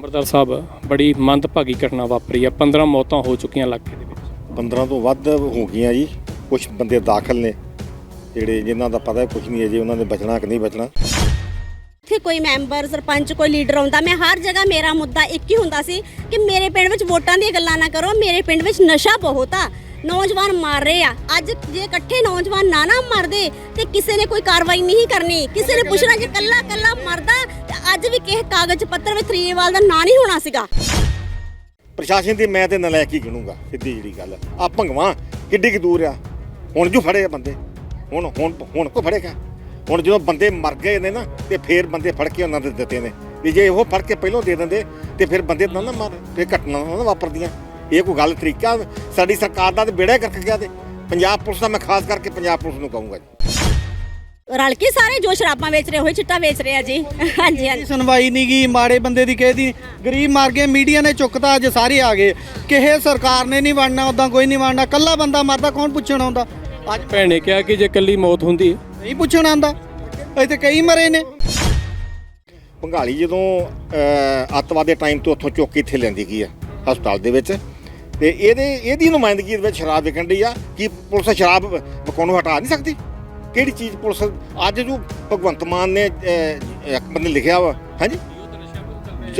ਨੰਬਰਦਾਰ ਸਾਹਿਬ ਬੜੀ ਮੰਦਭਾਗੀ ਘਟਨਾ ਵਾਪਰੀ ਆ 15 ਮੌਤਾਂ ਹੋ ਚੁੱਕੀਆਂ ਇਲਾਕੇ ਦੇ ਵਿੱਚ। 15 ਤੋਂ ਵੱਧ ਹੋ ਗਈਆਂ ਜੀ। ਕੁਝ ਬੰਦੇ ਦਾਖਲ ਨੇ। ਜਿਹੜੇ ਜਿਨ੍ਹਾਂ ਦਾ ਪਤਾ ਕੁਝ ਨਹੀਂ ਹੈ ਜੀ ਉਹਨਾਂ ਨੇ ਬਚਣਾ ਕਿ ਨਹੀਂ ਬਚਣਾ। ਇੱਥੇ ਕੋਈ ਮੈਂਬਰ ਸਰਪੰਚ ਕੋਈ ਲੀਡਰ ਆਉਂਦਾ ਮੈਂ ਹਰ ਜਗ੍ਹਾ ਮੇਰਾ ਮੁੱਦਾ ਇੱਕ ਹੀ ਹੁੰਦਾ ਸੀ ਕਿ ਮੇਰੇ ਪਿੰਡ ਵਿੱਚ ਵੋਟਾਂ ਦੀਆਂ ਗੱਲਾਂ ਨਾ ਕਰੋ ਮੇਰੇ ਪਿੰਡ ਵਿੱਚ ਨਸ਼ਾ ਬਹੁਤ ਆ। ਨੌਜਵਾਨ ਮਾਰ ਰਹੇ ਆ। ਅੱਜ ਜੇ ਇਕੱਠੇ ਨੌਜਵਾਨ ਨਾ ਨਾ ਮਰਦੇ, ਤੇ ਕਿਸੇ ਨੇ ਕੋਈ ਕਾਰਵਾਈ ਨਹੀਂ ਕਰਨੀ। ਕਿਸੇ ਨੇ ਪੁੱਛਣਾ ਜੇ ਕੱਲਾ ਕੱਲਾ ਮਰਦਾ, ਤੇ ਅੱਜ ਵੀ ਕਿਸੇ ਕਾਗਜ਼ ਪੱਤਰ ਵਿੱਚ ਤਰੀਏਵਾਲ ਦਾ ਨਾਂ ਨਹੀਂ ਹੋਣਾ ਸੀਗਾ। ਪ੍ਰਸ਼ਾਸਨ ਦੀ ਮੈਂ ਤੇ ਨਲਾਇਕ ਹੀ ਸਿੱਧੀ ਜਿਹੜੀ ਗੱਲ ਆ। ਭੰਗਵਾ, ਕਿੱਡੀ ਕਿ ਦੂਰ ਆ। ਹੁਣ ਜੋ ਫੜੇ ਆ ਬੰਦੇ। ਹੁਣ ਹੁਣ ਹੁਣ ਕੋ ਫੜੇਗਾ? ਹੁਣ ਜਦੋਂ ਬੰਦੇ ਮਰ ਗਏ ਨੇ ਨਾ, ਤੇ ਫੇਰ ਬੰਦੇ ਫੜ ਕੇ ਉਹਨਾਂ ਦੇ ਦਿੱਤੇ ਨੇ। ਵੀ ਜੇ ਉਹ ਫੜ ਕੇ ਪਹਿਲਾਂ ਦੇ ਦਿੰਦੇ, ਤੇ ਫਿਰ ਬੰਦੇ ਨਾ ਨਾ ਮਾਰ ਤੇ ਘਟਨਾ ਨਾ ਵਾਪਰਦੀਆਂ। ਇਹ ਕੋਈ ਗੱਲ ਤਰੀਕਾ ਸਾਡੀ ਸਰਕਾਰ ਦਾ ਤੇ ਬੇੜਾ ਕਰਕੇ ਗਿਆ ਤੇ ਪੰਜਾਬ ਪੁਲਿਸ ਦਾ ਮੈਂ ਖਾਸ ਕਰਕੇ ਪੰਜਾਬ ਪੁਲਿਸ ਨੂੰ ਕਹੂੰਗਾ ਜੀ। ਰਲ ਕੇ ਸਾਰੇ ਜੋ ਸ਼ਰਾਬਾਂ ਵੇਚ ਰਹੇ ਹੋਏ ਚਿੱਟਾ ਵੇਚ ਰਹੇ ਆ ਜੀ। ਹਾਂਜੀ ਹਾਂਜੀ। ਸੁਣਵਾਈ ਨਹੀਂ ਗਈ ਮਾੜੇ ਬੰਦੇ ਦੀ ਕਿਸੇ ਦੀ ਗਰੀਬ ਮਰ ਗਏ ਮੀਡੀਆ ਨੇ ਚੁੱਕਤਾ ਅੱਜ ਸਾਰੇ ਆ ਗਏ। ਕਿਸੇ ਸਰਕਾਰ ਨੇ ਨਹੀਂ ਵੜਨਾ ਉਦਾਂ ਕੋਈ ਨਹੀਂ ਵੜਨਾ। ਕੱਲਾ ਬੰਦਾ ਮਰਦਾ ਕੌਣ ਪੁੱਛਣ ਆਉਂਦਾ? ਅੱਜ ਭੈਣੇ ਕਿਹਾ ਕਿ ਜੇ ਕੱਲੀ ਮੌਤ ਹੁੰਦੀ ਨਹੀਂ ਪੁੱਛਣ ਆਉਂਦਾ। ਇੱਥੇ ਕਈ ਮਰੇ ਨੇ। ਭੰਗਾਲੀ ਜਦੋਂ ਅਹ, ਅੱਤਵਾਦ ਦੇ ਟਾਈਮ ਤੋਂ ਉੱਥੋਂ ਚੁੱਕ ਕੇ ਇੱਥੇ ਲੈਂਦੀ ਗਈ ਆ ਹਸਪਤਾਲ ਦੇ ਵਿੱਚ ਤੇ ਇਹਦੇ ਇਹਦੀ ਨੁਮਾਇੰਦਗੀ ਦੇ ਵਿੱਚ ਸ਼ਰਾਬ ਵਿਕਣ ਡਈ ਆ ਕਿ ਪੁਲਿਸ ਸ਼ਰਾਬ ਵਿਕਾਉਣ ਨੂੰ ਹਟਾ ਨਹੀਂ ਸਕਦੀ? ਕਿਹੜੀ ਚੀਜ਼ ਪੁਲਿਸ ਅੱਜ ਜੋ ਭਗਵੰਤ ਮਾਨ ਨੇ ਇੱਕ ਬੰਦੇ ਲਿਖਿਆ ਵਾ, ਹਾਂਜੀ?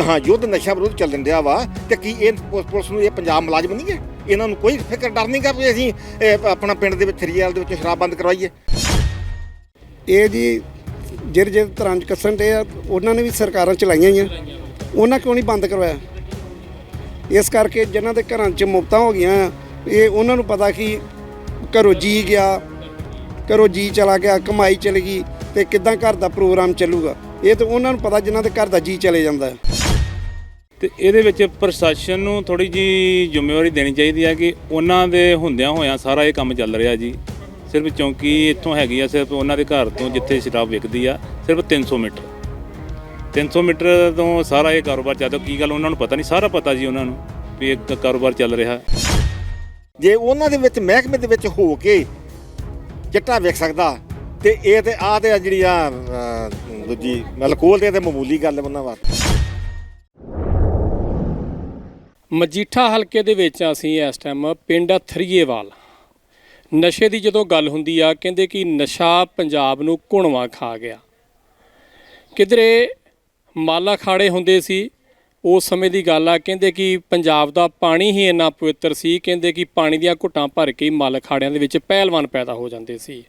ਹਾਂ, ਯੁੱਧ ਨਸ਼ਾ ਵਿਰੋਧ ਚੱਲਣ ਡਿਆ ਵਾ ਤੇ ਕੀ ਇਹ ਪੁ- ਪੁਲਿਸ ਨੂੰ ਇਹ ਪੰਜਾਬ ਮੁਲਾਜ਼ਮ ਨਹੀਂ ਹੈ? ਇਹਨਾਂ ਨੂੰ ਕੋਈ ਫਿਕਰ ਡਰ ਨਹੀਂ ਗਾ ਵੀ ਅਸੀਂ ਆਪਣਾ ਪਿੰਡ ਦੇ ਵਿੱਚ ਥਰੀਆਲ ਦੇ ਵਿੱਚ ਸ਼ਰਾਬ ਬੰਦ ਕਰਵਾਈਏ। ਇਹ ਜੀ ਜਿਹੜੇ ਜਿਹੜੇ ਤਰ੍ਹਾਂ ਚ ਕੱਸਣ ਦੇ ਆ, ਉਹਨਾਂ ਨੇ ਵੀ ਸਰਕਾਰਾਂ ਚਲਾਈਆਂ ਹੀ ਆ। ਉਹਨਾਂ ਕਿਉਂ ਨਹੀਂ ਬੰਦ ਕਰਵਾਇਆ? ਇਸ ਕਰਕੇ ਜਿਨ੍ਹਾਂ ਦੇ ਘਰਾਂ 'ਚ ਮੁਫਤਾਂ ਹੋ ਗਈਆਂ, ਇਹ ਉਹਨਾਂ ਨੂੰ ਪਤਾ ਕਿ ਘਰੋਂ ਜੀ ਗਿਆ, ਘਰੋਂ ਜੀ ਚਲਾ ਗਿਆ, ਕਮਾਈ ਚਲੀ ਗਈ ਤੇ ਕਿੱਦਾਂ ਘਰ ਦਾ ਪ੍ਰੋਗਰਾਮ ਚੱਲੂਗਾ। ਇਹ ਤਾਂ ਉਹਨਾਂ ਨੂੰ ਪਤਾ ਜਿਨ੍ਹਾਂ ਦੇ ਘਰ ਦਾ ਜੀ ਚਲੇ ਜਾਂਦਾ ਹੈ। ਤੇ ਇਹਦੇ ਵਿੱਚ ਪ੍ਰਸ਼ਾਸਨ ਨੂੰ ਥੋੜੀ ਜੀ ਜ਼ਿੰਮੇਵਾਰੀ ਦੇਣੀ ਚਾਹੀਦੀ ਹੈ ਕਿ ਉਹਨਾਂ ਦੇ ਹੁੰਦਿਆਂ ਹੋਇਆਂ ਸਾਰਾ ਇਹ ਕੰਮ ਚੱਲ ਰਿਹਾ ਜੀ। ਸਿਰਫ ਚੌਂਕੀ ਇੱਥੋਂ ਹੈਗੀ ਆ, ਸਿਰਫ ਉਹਨਾਂ ਦੇ ਘਰ ਤੋਂ ਜਿੱਥੇ ਸ਼ਰਾਬ ਵਿਕਦੀ ਆ, ਸਿਰਫ 300 ਮੀਟਰ। 300 ਮੀਟਰ ਤੋਂ ਸਾਰਾ ਇਹ ਕਾਰੋਬਾਰ ਚੱਲਦਾ। ਕੀ ਗੱਲ ਉਹਨਾਂ ਨੂੰ ਪਤਾ ਨਹੀਂ? ਸਾਰਾ ਪਤਾ ਜੀ ਉਹਨਾਂ ਨੂੰ ਵੀ ਇਹ ਕਾਰੋਬਾਰ ਚੱਲ ਰਿਹਾ। ਜੇ ਉਹਨਾਂ ਦੇ ਵਿੱਚ ਮਹਿਕਮੇ ਦੇ ਵਿੱਚ ਹੋ ਕੇ ਚਿੱਟਾ ਵੇਖ ਸਕਦਾ ਤੇ ਇਹ ਤੇ ਆ ਤੇ ਆ ਜਿਹੜੀ ਆ ਦੂਜੀ ਅਲਕੋਹਲ ਦੇ ਤੇ ਮਾਮੂਲੀ ਗੱਲ ਉਹਨਾਂ ਵਾਸਤੇ। ਮਜੀਠਾ ਹਲਕੇ ਦੇ ਵਿੱਚ ਅਸੀਂ ਇਸ ਟਾਈਮ ਪਿੰਡ ਥਰੀਏਵਾਲ। ਨਸ਼ੇ ਦੀ ਜਦੋਂ ਗੱਲ ਹੁੰਦੀ ਆ ਕਹਿੰਦੇ ਕਿ ਨਸ਼ਾ ਪੰਜਾਬ ਨੂੰ ਘੁਣਵਾ ਖਾ ਗਿਆ। ਕਿਧਰੇ ਮਾਲਾ ਖਾੜੇ ਹੁੰਦੇ ਸੀ, ਉਸ ਸਮੇਂ ਦੀ ਗੱਲ ਆ, ਕਹਿੰਦੇ ਕਿ ਪੰਜਾਬ ਦਾ ਪਾਣੀ ਹੀ ਇੰਨਾ ਪਵਿੱਤਰ ਸੀ, ਕਹਿੰਦੇ ਕਿ ਪਾਣੀ ਦੀਆਂ ਘੁੱਟਾਂ ਭਰ ਕੇ ਹੀ ਮੱਲ ਖਾੜਿਆਂ ਦੇ ਵਿੱਚ ਪਹਿਲਵਾਨ ਪੈਦਾ ਹੋ ਜਾਂਦੇ ਸੀ।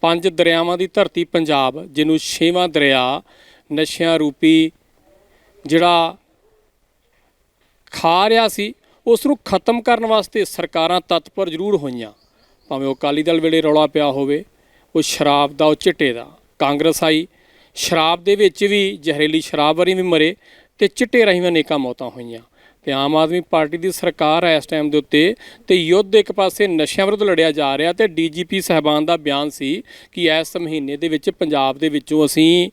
ਪੰਜ ਦਰਿਆਵਾਂ ਦੀ ਧਰਤੀ ਪੰਜਾਬ, ਜਿਹਨੂੰ ਛੇਵਾਂ ਦਰਿਆ ਨਸ਼ਿਆਂ ਰੂਪੀ ਜਿਹੜਾ ਖਾ ਰਿਹਾ ਸੀ, ਉਸ ਨੂੰ ਖਤਮ ਕਰਨ ਵਾਸਤੇ ਸਰਕਾਰਾਂ ਤਤਪਰ ਜ਼ਰੂਰ ਹੋਈਆਂ। ਭਾਵੇਂ ਉਹ ਅਕਾਲੀ ਦਲ ਵੇਲੇ ਰੌਲਾ ਪਿਆ ਹੋਵੇ, ਉਹ ਸ਼ਰਾਬ ਦਾ, ਉਹ ਚਿੱਟੇ ਦਾ। ਕਾਂਗਰਸ ਆਈ ਸ਼ਰਾਬ ਦੇ ਵਿੱਚ ਵੀ, ਜ਼ਹਿਰੀਲੀ ਸ਼ਰਾਬ ਵਰੀ ਵੀ ਮਰੇ ਤੇ ਚਿੱਟੇ ਰਾਹੀਂ ਅਨੇਕਾਂ ਮੌਤਾਂ ਹੋਈਆਂ। ਤੇ ਆਮ ਆਦਮੀ ਪਾਰਟੀ ਦੀ ਸਰਕਾਰ ਹੈ ਇਸ ਟਾਈਮ ਦੇ ਉੱਤੇ ਤੇ ਯੁੱਧ ਇੱਕ ਪਾਸੇ ਨਸ਼ਿਆਂ ਵਿਰੁੱਧ ਲੜਿਆ ਜਾ ਰਿਹਾ ਤੇ ਡੀਜੀਪੀ ਸਹਿਬਾਨ ਦਾ ਬਿਆਨ ਸੀ ਕਿ ਇਸ ਮਹੀਨੇ ਦੇ ਵਿੱਚ ਪੰਜਾਬ ਦੇ ਵਿੱਚੋਂ ਅਸੀਂ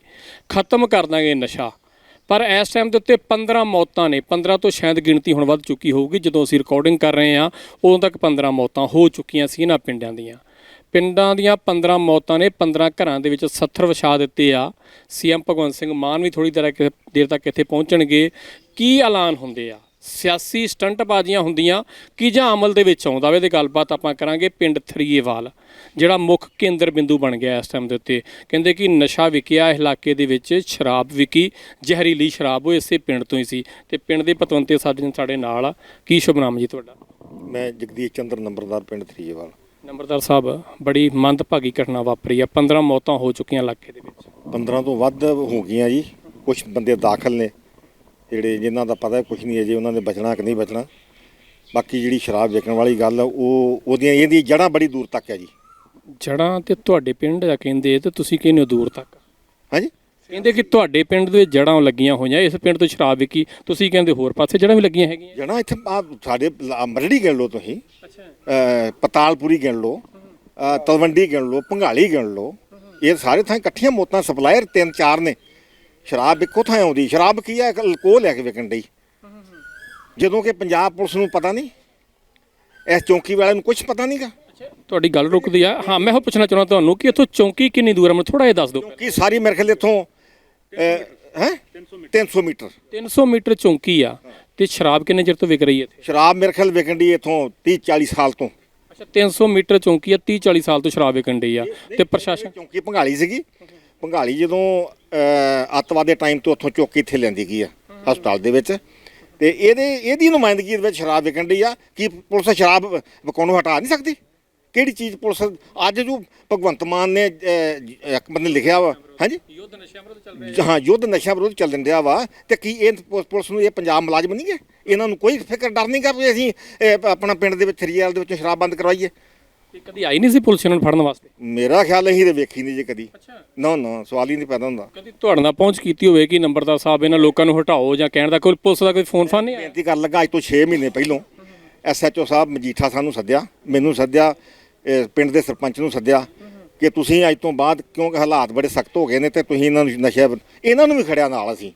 ਖਤਮ ਕਰ ਦਾਂਗੇ ਨਸ਼ਾ। ਪਰ ਇਸ ਟਾਈਮ ਦੇ ਉੱਤੇ 15 ਮੌਤਾਂ ਨੇ 15 ਤੋਂ ਸ਼ਾਇਦ ਗਿਣਤੀ ਹੁਣ ਵੱਧ ਚੁੱਕੀ ਹੋਊਗੀ। ਜਦੋਂ ਅਸੀਂ ਰਿਕਾਰਡਿੰਗ ਕਰ ਰਹੇ ਹਾਂ, ਉਦੋਂ ਤੱਕ 15 ਮੌਤਾਂ ਹੋ ਚੁੱਕੀਆਂ ਸੀ ਇਹਨਾਂ ਪਿੰਡਾਂ ਦੀਆਂ। ਪਿੰਡਾਂ ਦੀਆਂ 15 ਮੌਤਾਂ ਨੇ 15 ਘਰਾਂ ਦੇ ਵਿੱਚ 70 ਵਿਛਾ ਦਿੱਤੇ ਆ। ਸੀਐਮ ਭਗਵੰਤ ਸਿੰਘ ਮਾਨ ਵੀ ਥੋੜੀ ਦੇਰ ਦੇਰ ਤੱਕ ਇੱਥੇ ਪਹੁੰਚਣਗੇ। ਕੀ ਐਲਾਨ ਹੁੰਦੇ ਆ? ਸਿਆਸੀ ਸਟੰਟਬਾਜ਼ੀਆਂ ਹੁੰਦੀਆਂ, ਕੀ ਜਾਂ ਅਮਲ ਦੇ ਵਿੱਚ ਆਉਂਦਾ ਵੇ? ਤੇ ਗੱਲਬਾਤ ਆਪਾਂ ਕਰਾਂਗੇ ਪਿੰਡ ਥਰੀਏਵਾਲ, ਜਿਹੜਾ ਮੁੱਖ ਕੇਂਦਰ ਬਿੰਦੂ ਬਣ ਗਿਆ ਇਸ ਟਾਈਮ ਦੇ ਉੱਤੇ। ਕਹਿੰਦੇ ਕਿ ਨਸ਼ਾ ਵਿਕਿਆ ਇਲਾਕੇ ਦੇ ਵਿੱਚ, ਸ਼ਰਾਬ ਵਿਕੀ, ਜ਼ਹਿਰੀਲੀ ਸ਼ਰਾਬ ਉਹ ਇਸੇ ਪਿੰਡ ਤੋਂ ਹੀ ਸੀ। ਤੇ ਪਿੰਡ ਦੇ ਪਤਵੰਤੇ ਸਾਡੇ ਸਾਡੇ ਨਾਲ ਆ। ਕੀ ਸ਼ੁਭਨਾਮ ਜੀ ਤੁਹਾਡਾ? ਮੈਂ ਜਗਦੀਸ਼ ਚੰਦਰ, ਨੰਬਰਦਾਰ ਪਿੰਡ ਥਰੀਏਵਾਲ। ਨੰਬਰਦਾਰ ਸਾਹਿਬ ਬੜੀ ਮੰਦਭਾਗੀ ਘਟਨਾ ਵਾਪਰੀ ਆ 15 ਮੌਤਾਂ ਹੋ ਚੁੱਕੀਆਂ ਇਲਾਕੇ ਦੇ ਵਿੱਚ। 15 ਤੋਂ ਵੱਧ ਹੋ ਗਈਆਂ ਜੀ। ਕੁਝ ਬੰਦੇ ਦਾਖਲ ਨੇ ਜਿਹੜੇ ਜਿਨ੍ਹਾਂ ਦਾ ਪਤਾ ਕੁਝ ਨਹੀਂ ਹੈ ਜੀ ਉਹਨਾਂ ਨੇ ਬਚਣਾ ਕਿ ਨਹੀਂ ਬਚਣਾ। ਬਾਕੀ ਜਿਹੜੀ ਸ਼ਰਾਬ ਵੇਚਣ ਵਾਲੀ ਗੱਲ ਆ, ਉਹ ਉਹਦੀਆਂ ਇਹਦੀ ਜੜ੍ਹਾਂ ਬੜੀ ਦੂਰ ਤੱਕ ਹੈ ਜੀ। ਜੜਾਂ ਤੇ ਤੁਹਾਡੇ ਪਿੰਡ ਦਾ ਕਹਿੰਦੇ ਤੇ ਤੁਸੀਂ ਕਹਿੰਦੇ ਹੋ ਦੂਰ ਤੱਕ? ਹਾਂਜੀ ਕਹਿੰਦੇ ਕਿ ਤੁਹਾਡੇ ਪਿੰਡ ਦੇ ਜੜਾਂ ਲੱਗੀਆਂ ਹੋਈਆਂ ਇਸ ਪਿੰਡ ਤੋਂ ਸ਼ਰਾਬ ਵਿਕੀ ਤੁਸੀਂ ਕਹਿੰਦੇ ਹੋਰ ਪਾਸੇ ਜੜਾਂ ਵੀ ਲੱਗੀਆਂ ਹੈਗੀਆਂ? ਜੜ੍ਹਾਂ ਇੱਥੇ ਆ ਸਾਡੇ ਲ- ਮਰੜੀ ਗਿਣ ਲਓ ਤੁਸੀਂ। ਅੱਛਾ। ਪਤਾਲਪੁਰੀ ਗਿਣ ਲਓ ਤਲਵੰਡੀ ਗਿਣ ਲਓ ਭੰਗਾਲੀ ਗਿਣ ਲਓ। ਇਹ ਸਾਰੇ ਥਾਂ ਇਕੱਠੀਆਂ ਮੌਤਾਂ ਸਪਲਾਇਰ ਤਿੰਨ ਚਾਰ ਨੇ। ਸ਼ਰਾਬ ਇੱਕੋ ਥਾਂ ਆਉਂਦੀ। ਸ਼ਰਾਬ ਕੀ ਹੈ ਅਲਕੋਹਲ ਲੈ ਕੇ ਵਿਕਣ ਡਈ। ਜਦੋਂ ਕਿ ਪੰਜਾਬ ਪੁਲਿਸ ਨੂੰ ਪਤਾ ਨਹੀਂ ਇਸ ਚੌਂਕੀ ਵਾਲਿਆਂ ਨੂੰ ਕੁਝ ਪਤਾ ਨਹੀਂਗਾ। ਤੁਹਾਡੀ ਗੱਲ ਰੁਕਦੀ ਆ। ਹਾਂ ਮੈਂ ਉਹ ਪੁੱਛਣਾ ਚਾਹੁੰਦਾ ਤੁਹਾਨੂੰ ਕਿ ਇੱਥੋਂ ਚੌਂਕੀ ਕਿੰਨੀ ਦੂਰ ਹੈ ਮੈਨੂੰ ਥੋੜਾ ਜਿਹਾ ਦੱਸ ਦਿਓ। ਕਿ ਸਾਰੀ ਮੇਰੇ ਖਿਆਲ ਇੱਥੋਂ ਹੈ? 300 ਮੀਟਰ। 300 ਮੀਟਰ। ਚੌਂਕੀ ਆ ਤੇ ਸ਼ਰਾਬ ਕਿੰਨੇ ਚਿਰ ਤੋਂ ਵਿਕ ਰਹੀ ਹੈ ਇੱਥੇ? ਸ਼ਰਾਬ ਮੇਰੇ ਖਿਆਲ ਵਿਕਣ ਦੀ ਇਥੋਂ 30 40 ਸਾਲ ਤੋਂ। ਅੱਛਾ 300 ਮੀਟਰ ਚੌਂਕੀ ਆ 30 40 ਸਾਲ ਤੋਂ ਸ਼ਰਾਬ ਵਿਕਣ ਡਈ ਆ ਤੇ ਪ੍ਰਸ਼ਾਸਨ ਚੌਂਕੀ ਭੰਗਾਲੀ ਸੀਗੀ। ਭੰਗਾਲੀ ਜਦੋਂ ਅੱਤਵਾਦ ਦੇ ਟਾਈਮ ਤੋਂ ਉੱਥੋਂ ਚੁੱਕ ਇੱਥੇ ਲੈਂਦੀ ਗਈ ਆ ਹਸਪਤਾਲ ਦੇ ਵਿੱਚ। ਤੇ ਇਹਦੇ ਇਹਦੀ ਨੁਮਾਇੰਦਗੀ ਦੇ ਵਿੱਚ ਸ਼ਰਾਬ ਵਿਕਣ ਡਈ ਆ। ਕੀ ਪੁਲਿਸ ਸ਼ਰਾਬ ਵਿਕਾਉਣੋਂ ਹਟਾ ਨਹੀਂ ਸਕਦੀ? ਕਿਹੜੀ ਚੀਜ਼ ਪੁਲਿਸ ਅੱਜ ਜੋ ਭਗਵੰਤ ਮਾਨ ਨੇ ਇੱਕ ਬੰਦੇ ਲਿਖਿਆ ਵਾ ਹਾਂਜੀ? ਯੁੱਧ ਨਸ਼ਿਆਂ ਵਿਰੁੱਧ ਚੱਲ ਹਾਂ ਯੁੱਧ ਨਸ਼ਾ ਵਿਰੋਧ ਚੱਲਣ ਡਿਆ ਵਾ ਤੇ ਕੀ ਇਹ ਪੁਲਿਸ ਨੂੰ ਇਹ ਪੰਜਾਬ ਮੁਲਾਜ਼ਮ ਨਹੀਂ ਗੇ ਇਹਨਾਂ ਨੂੰ ਕੋਈ ਫਿਕਰ ਡਰ ਨਹੀਂ ਕਰਦੇ ਅਸੀਂ ਇਹ, ਆਪਣਾ ਪਿੰਡ ਦੇ ਵਿੱਚ ਥਰੀਆਲ ਦੇ ਵਿੱਚੋਂ ਸ਼ਰਾਬ ਬੰਦ ਕਰਵਾਈਏ? ਇਹ ਕਦੀ ਆਈ ਨਹੀਂ ਸੀ ਪੁਲਿਸ ਇਹਨਾਂ ਨੂੰ ਫੜਨ ਵਾਸਤੇ? ਮੇਰਾ ਖਿਆਲ ਅਸੀਂ ਤੇ ਵੇਖੀ ਨਹੀਂ ਜੇ ਕਦੀ। ਨਾ ਨਾ ਸਵਾਲ ਹੀ ਨਹੀਂ ਪੈਦਾ ਹੁੰਦਾ। ਕਦੀ ਤੁਹਾਡੇ ਨਾਲ ਪਹੁੰਚ ਕੀਤੀ ਹੋਵੇ ਕਿ ਨੰਬਰਦਾਰ ਸਾਹਿਬ ਇਹਨਾਂ ਲੋਕਾਂ ਨੂੰ ਹਟਾਓ ਜਾਂ ਕਹਿਣ ਦਾ ਕੋਈ ਪੁਲਿਸ ਦਾ ਕੋਈ ਫੋਨ ਫਾਨ ਨਹੀਂ ਆਇਆ? ਬੇਨਤੀ ਕਰਨ ਲੱਗਾ ਅੱਜ ਤੋਂ 6 ਮਹੀਨੇ ਪਹਿਲੋਂ ਐਸਐਚਓ ਸਾਹਿਬ ਮਜੀਠਾ ਸਾਨੂੰ ਸੱਦਿਆ। ਮੈਨੂੰ ਸੱਦਿਆ ਇਹ ਪਿੰਡ ਦੇ ਸਰਪੰਚ ਨੂੰ ਸੱਦਿਆ ਕਿ ਤੁਸੀਂ ਅੱਜ ਤੋਂ ਬਾਅਦ ਕਿਉਂਕਿ ਹਾਲਾਤ ਬੜੇ ਸਖਤ ਹੋ ਗਏ ਨੇ ਤੇ ਤੁਸੀਂ ਇਹਨਾਂ ਨੂੰ ਨਸ਼ਾ ਇਹਨਾਂ ਨੂੰ ਵੀ ਖੜਿਆ ਨਾਲ ਅਸੀਂ।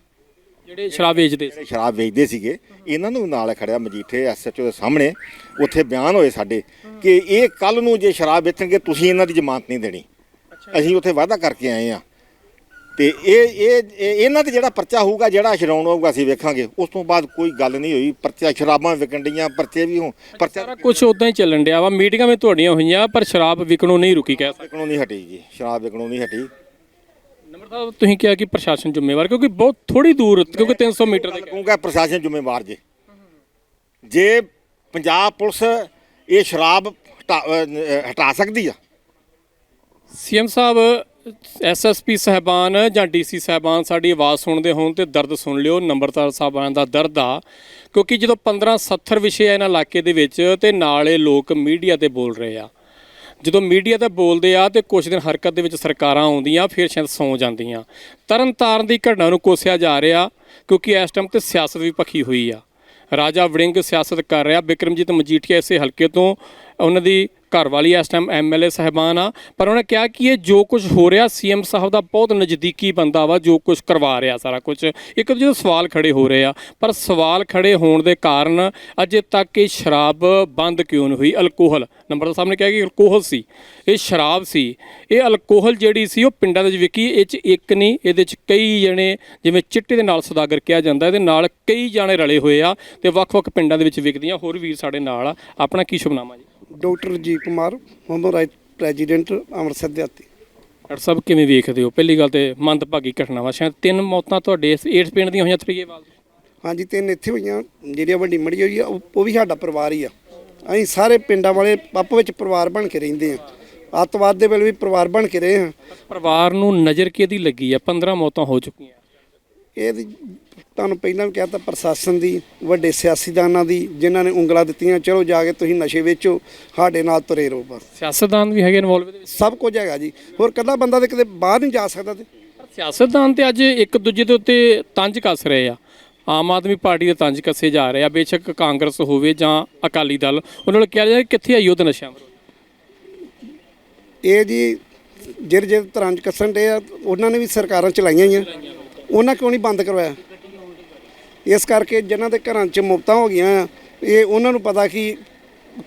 ਜਿਹੜੇ ਸ਼ਰਾਬ ਵੇਚਦੇ ਜਿਹੜੇ ਸ਼ਰਾਬ ਵੇਚਦੇ ਸੀਗੇ ਇਹਨਾਂ ਨੂੰ ਨਾਲ ਖੜਿਆ ਮਜੀਠੇ ਐਸਐਚਓ ਦੇ ਸਾਹਮਣੇ। ਉੱਥੇ ਬਿਆਨ ਹੋਏ ਸਾਡੇ ਕਿ ਇਹ ਕੱਲ ਨੂੰ ਜੇ ਸ਼ਰਾਬ ਵੇਚਣਗੇ ਤੁਸੀਂ ਇਹਨਾਂ ਦੀ ਜ਼ਮਾਨਤ ਨਹੀਂ ਦੇਣੀ। ਅਸੀਂ ਉੱਥੇ ਵਾਅਦਾ ਕਰਕੇ ਆਏ ਆ ਤੇ ਇਹ ਇਹ ਇਹ- ਇਹਨਾਂ ਤੇ ਜਿਹੜਾ ਪਰਚਾ ਹੋਊਗਾ ਜਿਹੜਾ ਛਡਾਉਣ ਹੋਊਗਾ ਅਸੀਂ ਵੇਖਾਂਗੇ। ਉਸ ਤੋਂ ਬਾਅਦ ਕੋਈ ਗੱਲ ਨਹੀਂ ਹੋਈ। ਪਰਚਾ ਸ਼ਰਾਬਾਂ ਵਿਕਣ ਡੀਆਂ ਪਰਚੇ ਵੀ ਹੋ ਪਰਚਾ ਸਾਰਾ ਕੁਝ ਉਦਾਂ ਹੀ ਚੱਲਣ ਡਿਆ ਵਾ। ਮੀਟਿੰਗਾਂ ਵਿੱਚ ਤੁਹਾਡੀਆਂ ਹੋਈਆਂ ਪਰ ਸ਼ਰਾਬ ਵਿਕਣੋਂ ਨਹੀਂ ਰੁਕੀ ਕਹਿ ਸਕਦੇ। ਵਿਕਣੋਂ ਨਹੀਂ ਹਟੀ ਜੀ। ਸ਼ਰਾਬ ਵਿਕਣੋਂ ਨਹੀਂ ਹਟੀ। ਨੰਬਰ ਸਾਹਿਬ ਤੁਸੀਂ ਕਿਹਾ ਕਿ ਪ੍ਰਸ਼ਾਸਨ ਜ਼ਿੰਮੇਵਾਰ ਕਿਉਂਕਿ ਬਹੁਤ ਥੋੜੀ ਦੂਰ ਕਿਉਂਕਿ 300 ਮੀਟਰ ਦੇ ਕਹੂੰਗਾ ਪ੍ਰਸ਼ਾਸਨ ਜ਼ਿੰਮੇਵਾਰ ਜੇ। ਜੇ ਪੰਜਾਬ ਪੁਲਿਸ ਇਹ ਸ਼ਰਾਬ ਹਟਾ ਅਹ ਹਟਾ ਸਕਦੀ ਆ। ਸੀਐਮ ਸਾਹਿਬ ਐਸਐਸਪੀ ਸਹਿਬਾਨ ਜਾਂ ਡੀਸੀ ਸਹਿਬਾਨ ਸਾਡੀ ਆਵਾਜ਼ ਸੁਣਦੇ ਹੋਣ ਤੇ ਦਰਦ ਸੁਣ ਲਿਓ, ਨੰਬਰਦਾਰ ਸਾਹਿਬਾਨ ਦਾ ਦਰਦ ਆ, ਕਿਉਂਕਿ ਜਦੋਂ 15 70 ਵਿਸ਼ੇ ਆ ਇਹਨਾਂ ਇਲਾਕੇ ਦੇ ਵਿੱਚ ਤੇ ਨਾਲੇ ਲੋਕ ਮੀਡੀਆ ਤੇ ਬੋਲ ਰਹੇ ਆ। ਜਦੋਂ ਮੀਡੀਆ ਤੇ ਬੋਲਦੇ ਆ ਤੇ ਕੁਝ ਦਿਨ ਹਰਕਤ ਦੇ ਵਿੱਚ ਸਰਕਾਰਾਂ ਆਉਂਦੀਆਂ, ਫਿਰ ਸ਼ਾਇਦ ਸੌ ਜਾਂਦੀਆਂ। ਤਰਨ ਤਾਰਨ ਦੀ ਘਟਨਾ ਨੂੰ ਕੋਸਿਆ ਜਾ ਰਿਹਾ, ਕਿਉਂਕਿ ਇਸ ਟਾਈਮ ਤੇ ਸਿਆਸਤ ਵੀ ਪੱਖੀ ਹੋਈ ਆ। ਰਾਜਾ ਵੜਿੰਗ ਸਿਆਸਤ ਕਰ ਰਿਹਾ, ਬਿਕਰਮਜੀਤ ਮਜੀਠੀਆ ਇਸੇ ਹਲਕੇ ਤੋਂ ਉਹਨਾਂ ਦੀ ਘਰਵਾਲੀ ਇਸ ਟਾਈਮ ਐਮਐਲਏ ਸਹਿਬਾਨ ਆ, ਪਰ ਉਹਨੇ ਕਿਹਾ ਕਿ ਇਹ ਜੋ ਕੁਝ ਹੋ ਰਿਹਾ ਸੀਐਮ ਸਾਹਿਬ ਦਾ ਬਹੁਤ ਨਜ਼ਦੀਕੀ ਬੰਦਾ ਵਾ, ਜੋ ਕੁਝ ਕਰਵਾ ਰਿਹਾ ਸਾਰਾ ਕੁਝ ਇੱਕ ਜਦੋਂ ਸਵਾਲ ਖੜੇ ਹੋ ਰਹੇ ਆ, ਪਰ ਸਵਾਲ ਖੜੇ ਹੋਣ ਦੇ ਕਾਰਨ ਅਜੇ ਤੱਕ ਇਹ ਸ਼ਰਾਬ ਬੰਦ ਕਿਉਂ ਨਹੀਂ ਹੋਈ? ਅਲਕੋਹਲ, ਨੰਬਰ ਸਾਹਿਬ ਨੇ ਕਿਹਾ ਕਿ ਅਲਕੋਹਲ ਸੀ। ਇਹ ਸ਼ਰਾਬ ਸੀ। ਇਹ ਅਲਕੋਹਲ ਜਿਹੜੀ ਸੀ, ਉਹ ਪਿੰਡਾਂ ਦੇ ਵਿੱਚ ਵਿਕੀ ਇਹ ਚ ਇੱਕ ਨਹੀਂ, ਇਹਦੇ ਚ ਕਈ ਜਣੇ, ਜਿਵੇਂ ਚਿੱਟੇ ਦੇ ਨਾਲ ਸੌਦਾਗਰ ਕਿਹਾ ਜਾਂਦਾ, ਇਹਦੇ ਨਾਲ ਕਈ ਜਾਣੇ ਰਲੇ ਹੋਏ ਆ ਤੇ ਵੱਖ-ਵੱਖ ਪਿੰਡਾਂ ਦੇ ਵਿੱਚ ਵਿਕਦੀਆਂ, ਹੋਰ ਵੀਰ ਸਾਡੇ ਨਾਲ ਆ। ਆਪਣਾ ਕੀ ਸ਼ੁਭਨਾਮਾ ਜੀ? Doctor G Kumar human right president Amritsar ਦੇ ਆਤੀ। ਡਾਕਟਰ ਸਾਹਿਬ ਕਿਵੇਂ ਵੇਖਦੇ ਹੋ? ਪਹਿਲੀ ਗੱਲ ਤੇ ਮੰਦਭਾਗੀ ਘਟਨਾ ਵਾ ਸ਼ਾਇਦ ਤਿੰਨ ਮੌਤਾਂ ਤੁਹਾਡੇ ਇਸ ਏਡਸ ਪਿੰਡ ਦੀਆਂ ਹੋਈਆਂ ਥਰੀਏਵਾਲ ਦੇ ਹਾਂਜੀ ਤਿੰਨ ਇੱਥੇ ਹੋਈਆਂ ਜਿਹੜੀ ਵੱਡੀ ਮੜੀ ਹੋਈ ਆ ਉਹ ਉਹ ਵੀ ਸਾਡਾ ਪਰਿਵਾਰ ਹੀ ਆ। ਅਸੀਂ ਸਾਰੇ ਪਿੰਡਾਂ ਵਾਲੇ ਆਪੋ ਵਿੱਚ ਪਰਿਵਾਰ ਬਣ ਕੇ ਰਹਿੰਦੇ ਆ। ਅੱਤਵਾਦ ਦੇ ਵੇਲੇ ਵੀ ਪਰਿਵਾਰ ਬਣ ਕੇ ਰਹੇ ਆ। ਪਰਿਵਾਰ ਨੂੰ ਨਜ਼ਰ ਕਿਹਦੀ ਲੱਗੀ ਆ? 15 ਮੌਤਾਂ ਹੋ ਚੁੱਕੀਆਂ। ਇਹ ਤੁਹਾਨੂੰ ਪਹਿਲਾਂ ਵੀ ਕਿਹਾ ਤਾਂ ਪ੍ਰਸ਼ਾਸਨ ਦੀ ਵੱਡੇ ਸਿਆਸੀਦਾਨਾਂ ਦੀ ਜਿਨ੍ਹਾਂ ਨੇ ਉਂਗਲਾਂ ਦਿੱਤੀਆਂ ਚਲੋ ਜਾ ਕੇ ਤੁਸੀਂ ਨਸ਼ੇ ਵੇਚੋ ਸਾਡੇ ਨਾਲ ਤੁਰੇ ਰਹੋ ਬਸ। ਸਿਆਸਤਦਾਨ ਵੀ ਹੈਗੇ ਇਨਵੋਲਵ ਇਹਦੇ ਵਿੱਚ? ਸਭ ਕੁਝ ਹੈਗਾ ਜੀ। ਹੋਰ ਕੱਲਾ ਬੰਦਾ ਤੇ ਕਿਤੇ ਬਾਹਰ ਨਹੀਂ ਜਾ ਸਕਦਾ ਤੇ। ਪਰ ਸਿਆਸਤਦਾਨ ਤੇ ਅੱਜ ਇੱਕ ਦੂਜੇ ਦੇ ਉੱਤੇ ਤੰਜ ਕੱਸ ਰਹੇ ਆ। ਆਮ ਆਦਮੀ ਪਾਰਟੀ ਦੇ ਤੰਜ ਕੱਸੇ ਜਾ ਰਹੇ ਆ। ਬੇਸ਼ੱਕ ਕਾਂਗਰਸ ਹੋਵੇ ਜਾਂ ਅਕਾਲੀ ਦਲ ਉਹਨਾਂ ਨੂੰ ਕਿਹਾ ਜਾਂਦਾ ਕਿੱਥੇ ਆ ਯੁੱਧ ਨਸ਼ਿਆਂ ਵਿਰੁੱਧ? ਇਹ ਜੀ ਜਿਹੜੇ ਜਿਹੜੇ ਤਰ੍ਹਾਂ ਚ ਕੱਸਣ ਦੇ ਆ ਉਹਨਾਂ ਨੇ ਵੀ ਸਰਕਾਰਾਂ ਚਲਾਈਆਂ ਹੀ ਆ। ਉਹਨਾਂ ਕਿਉਂ ਨਹੀਂ ਬੰਦ ਕਰਵਾਇਆ? ਇਸ ਕਰਕੇ ਜਿਨ੍ਹਾਂ ਦੇ ਘਰਾਂ 'ਚ ਮੁਫਤਾਂ ਹੋ ਗਈਆਂ ਇਹ ਉਹਨਾਂ ਨੂੰ ਪਤਾ ਕਿ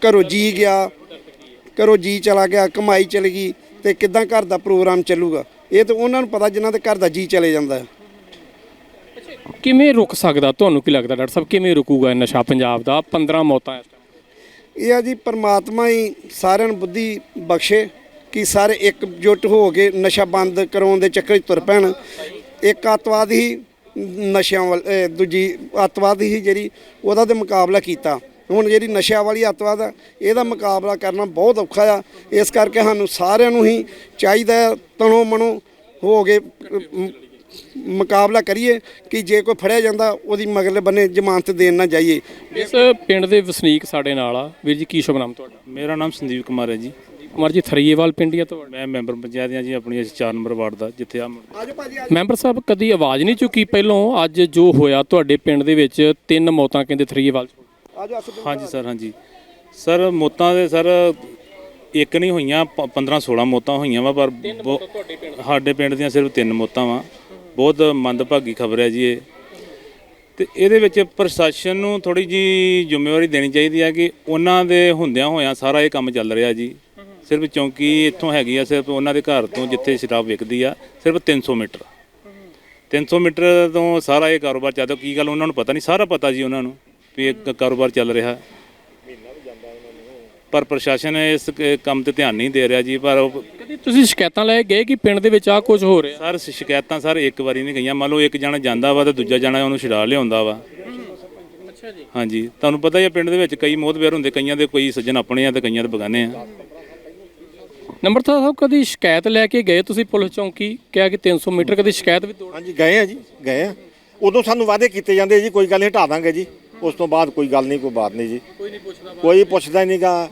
ਘਰੋਂ ਜੀ ਗਿਆ ਘਰੋਂ ਜੀ ਚਲਾ ਗਿਆ ਕਮਾਈ ਚਲੀ ਗਈ ਤੇ ਕਿੱਦਾਂ ਘਰ ਦਾ ਪ੍ਰੋਗਰਾਮ ਚੱਲੂਗਾ? ਇਹ ਤਾਂ ਉਹਨਾਂ ਨੂੰ ਪਤਾ ਜਿਨ੍ਹਾਂ ਦੇ ਘਰ ਦਾ ਜੀ ਚਲੇ ਜਾਂਦਾ ਕਿਵੇਂ ਰੁਕ ਸਕਦਾ? ਤੁਹਾਨੂੰ ਕੀ ਲੱਗਦਾ ਡਾਕਟਰ ਸਾਹਿਬ ਕਿਵੇਂ ਰੁਕੂਗਾ ਇਹ ਨਸ਼ਾ ਪੰਜਾਬ ਦਾ? 15 ਮੌਤਾਂ ਇਹ ਆ ਜੀ ਪਰਮਾਤਮਾ ਹੀ ਸਾਰਿਆਂ ਨੂੰ ਬੁੱਧੀ ਬਖਸ਼ੇ ਕਿ ਸਾਰੇ ਇਕਜੁੱਟ ਹੋ ਕੇ ਨਸ਼ਾ ਬੰਦ ਕਰਾਉਣ ਦੇ ਚੱਕਰ 'ਚ ਤੁਰ ਪੈਣ। ਇੱਕ ਅੱਤਵਾਦ ਹੀ ਨਸ਼ਿਆਂ ਵੱਲ ਦੂਜੀ ਅੱਤਵਾਦ ਹੀ ਜਿਹੜੀ ਉਹਦਾ ਤੇ ਮੁਕਾਬਲਾ ਕੀਤਾ। ਹੁਣ ਜਿਹੜੀ ਨਸ਼ਿਆਂ ਵਾਲੀ ਅੱਤਵਾਦ ਆ ਇਹਦਾ ਮੁਕਾਬਲਾ ਕਰਨਾ ਬਹੁਤ ਔਖਾ ਆ। ਇਸ ਕਰਕੇ ਸਾਨੂੰ ਸਾਰਿਆਂ ਨੂੰ ਹੀ ਚਾਹੀਦਾ ਤਣੋ ਮਨੋ ਹੋ ਕੇ ਮੁਕਾਬਲਾ ਕਰੀਏ ਕਿ ਜੇ ਕੋਈ ਫੜਿਆ ਜਾਂਦਾ ਉਹਦੀ ਮਗਰਲੇ ਬੰਨੇ ਜ਼ਮਾਨਤ ਦੇਣ ਨਾ ਜਾਈਏ। ਇਸ ਪਿੰਡ ਦੇ ਵਸਨੀਕ ਸਾਡੇ ਨਾਲ ਆ। ਵੀਰ ਜੀ ਕੀ ਸ਼ੁਭਨਾਮ ਤੁਹਾਡਾ? ਮੇਰਾ ਨਾਮ ਸੰਦੀਪ ਕੁਮਾਰ ਹੈ ਜੀ। ਕੁਮਾਰ ਜੀ ਥਰੀਏਵਾਲ ਪਿੰਡੀਆ ਤੁਹਾਡਾ? ਮੈਂ ਮੈਂਬਰ ਪੰਚਾਇਤ ਹਾਂ ਜੀ ਆਪਣੀ 4 ਨੰਬਰ ਵਾਰਡ ਦਾ ਜਿੱਥੇ ਆ ਮੈਂਬਰ ਸਾਹਿਬ ਕਦੀ ਆਵਾਜ਼ ਨਹੀਂ ਚੁੱਕੀ ਪਹਿਲੋਂ? ਅੱਜ ਜੋ ਹੋਇਆ ਤੁਹਾਡੇ ਪਿੰਡ ਦੇ ਵਿੱਚ ਤਿੰਨ ਮੌਤਾਂ ਕਹਿੰਦੇ ਥਰੀਏਵਾਲ ਹਾਂਜੀ ਸਰ ਹਾਂਜੀ। ਸਰ ਮੌਤਾਂ ਦੇ ਸਰ ਇੱਕ ਨਹੀਂ ਹੋਈਆਂ 15 16 ਮੌਤਾਂ ਹੋਈਆਂ ਵਾ ਪਰ ਬਹੁ- ਸਾਡੇ ਪਿੰਡ ਦੀਆਂ ਸਿਰਫ ਤਿੰਨ ਮੌਤਾਂ ਵਾ। ਬਹੁਤ ਮੰਦਭਾਗੀ ਖਬਰ ਹੈ ਜੀ ਇਹ। ਤੇ ਇਹਦੇ ਵਿੱਚ ਪ੍ਰਸ਼ਾਸਨ ਨੂੰ ਥੋੜੀ ਜੀ ਜ਼ਿੰਮੇਵਾਰੀ ਦੇਣੀ ਚਾਹੀਦੀ ਹੈ ਕਿ ਉਹਨਾਂ ਦੇ ਹੁੰਦਿਆਂ ਹੋਇਆਂ ਸਾਰਾ ਇਹ ਕੰਮ ਚੱਲ ਰਿਹਾ ਜੀ। ਸਿਰਫ ਚੌਂਕੀ ਇੱਥੋਂ ਹੈਗੀ ਆ ਸਿਰਫ ਉਹਨਾਂ ਦੇ ਘਰ ਤੋਂ ਜਿੱਥੇ ਸ਼ਰਾਬ ਵਿਕਦੀ ਆ ਸਿਰਫ 300 ਮੀਟਰ। 300 ਮੀਟਰ ਤੋਂ ਸਾਰਾ ਇਹ ਕਾਰੋਬਾਰ ਚੱਲਦਾ ਕੀ ਗੱਲ ਉਹਨਾਂ ਨੂੰ ਪਤਾ ਨਹੀਂ ਸਾਰਾ ਪਤਾ ਜੀ ਉਹਨਾਂ ਨੂੰ ਵੀ ਇਹ ਕ- ਕਾਰੋਬਾਰ ਚੱਲ ਰਿਹਾ। ਪਰ ਪ੍ਰਸ਼ਾਸਨ ਇਸ ਕੰਮ ਤੇ ਧਿਆਨ ਨਹੀਂ ਦੇ ਰਿਹਾ ਜੀ ਪਰ ਕਦੀ ਤੁਸੀਂ ਸ਼ਿਕਾਇਤਾਂ ਲੈ ਕੇ ਗਏ ਕਿ ਪਿੰਡ ਦੇ ਵਿੱਚ ਆ ਕੁਝ ਹੋ ਰਿਹਾ? ਸਰ ਸ਼ਿਕਾਇਤਾਂ ਸਰ ਇੱਕ ਵਾਰੀ ਨਹੀਂ ਗਈਆਂ ਮੰਨ ਲਓ ਇੱਕ ਜਣਾ ਜਾਂਦਾ ਵਾ ਤੇ ਦੂਜਾ ਜਣਾ ਉਹਨੂੰ ਛੁਡਾ ਲਿਆਉਂਦਾ ਵਾ। ਅੱਛਾ ਜੀ। ਹਾਂਜੀ ਤੁਹਾਨੂੰ ਪਤਾ ਹੀ ਹੈ ਪਿੰਡ ਦੇ ਵਿੱਚ ਕਈ ਮੋਹਤਬੇਰ ਹੁੰਦੇ ਕਈਆਂ ਦੇ ਕੋਈ ਸੱਜਣ ਆਪਣੇ ਆ ਤੇ ਕਈਆਂ ਦੇ ਬਗਾਨੇ ਆ। ਨੰਬਰਦਾਰ ਸਾਹਿਬ ਕਦੀ ਸ਼ਿਕਾਇਤ ਲੈ ਕੇ ਗਏ ਤੁਸੀਂ ਪੁਲਿਸ ਚੌਂਕੀ ਕਿਹਾ ਕਿ 300 ਮੀਟਰ ਕਦੀ ਸ਼ਿਕਾਇਤ ਵੀ ਤੋੜ ਹਾਂਜੀ ਗਏ ਆ ਜੀ ਗਏ ਆ। ਉਦੋਂ ਸਾਨੂੰ ਵਾਅਦੇ ਕੀਤੇ ਜਾਂਦੇ ਜੀ ਕੋਈ ਗੱਲ ਨਹੀਂ ਹਟਾ ਦਾਂਗੇ ਜੀ। ਉਸ ਤੋਂ ਬਾਅਦ ਕੋਈ ਗੱਲ ਨਹੀਂ ਕੋਈ ਬਾਤ ਨਹੀਂ ਜੀ। ਕੋਈ ਨਹੀਂ ਪੁੱਛਦਾ ਕੋਈ ਪੁੱਛਦਾ ਹੀ ਨਹੀਂਗਾ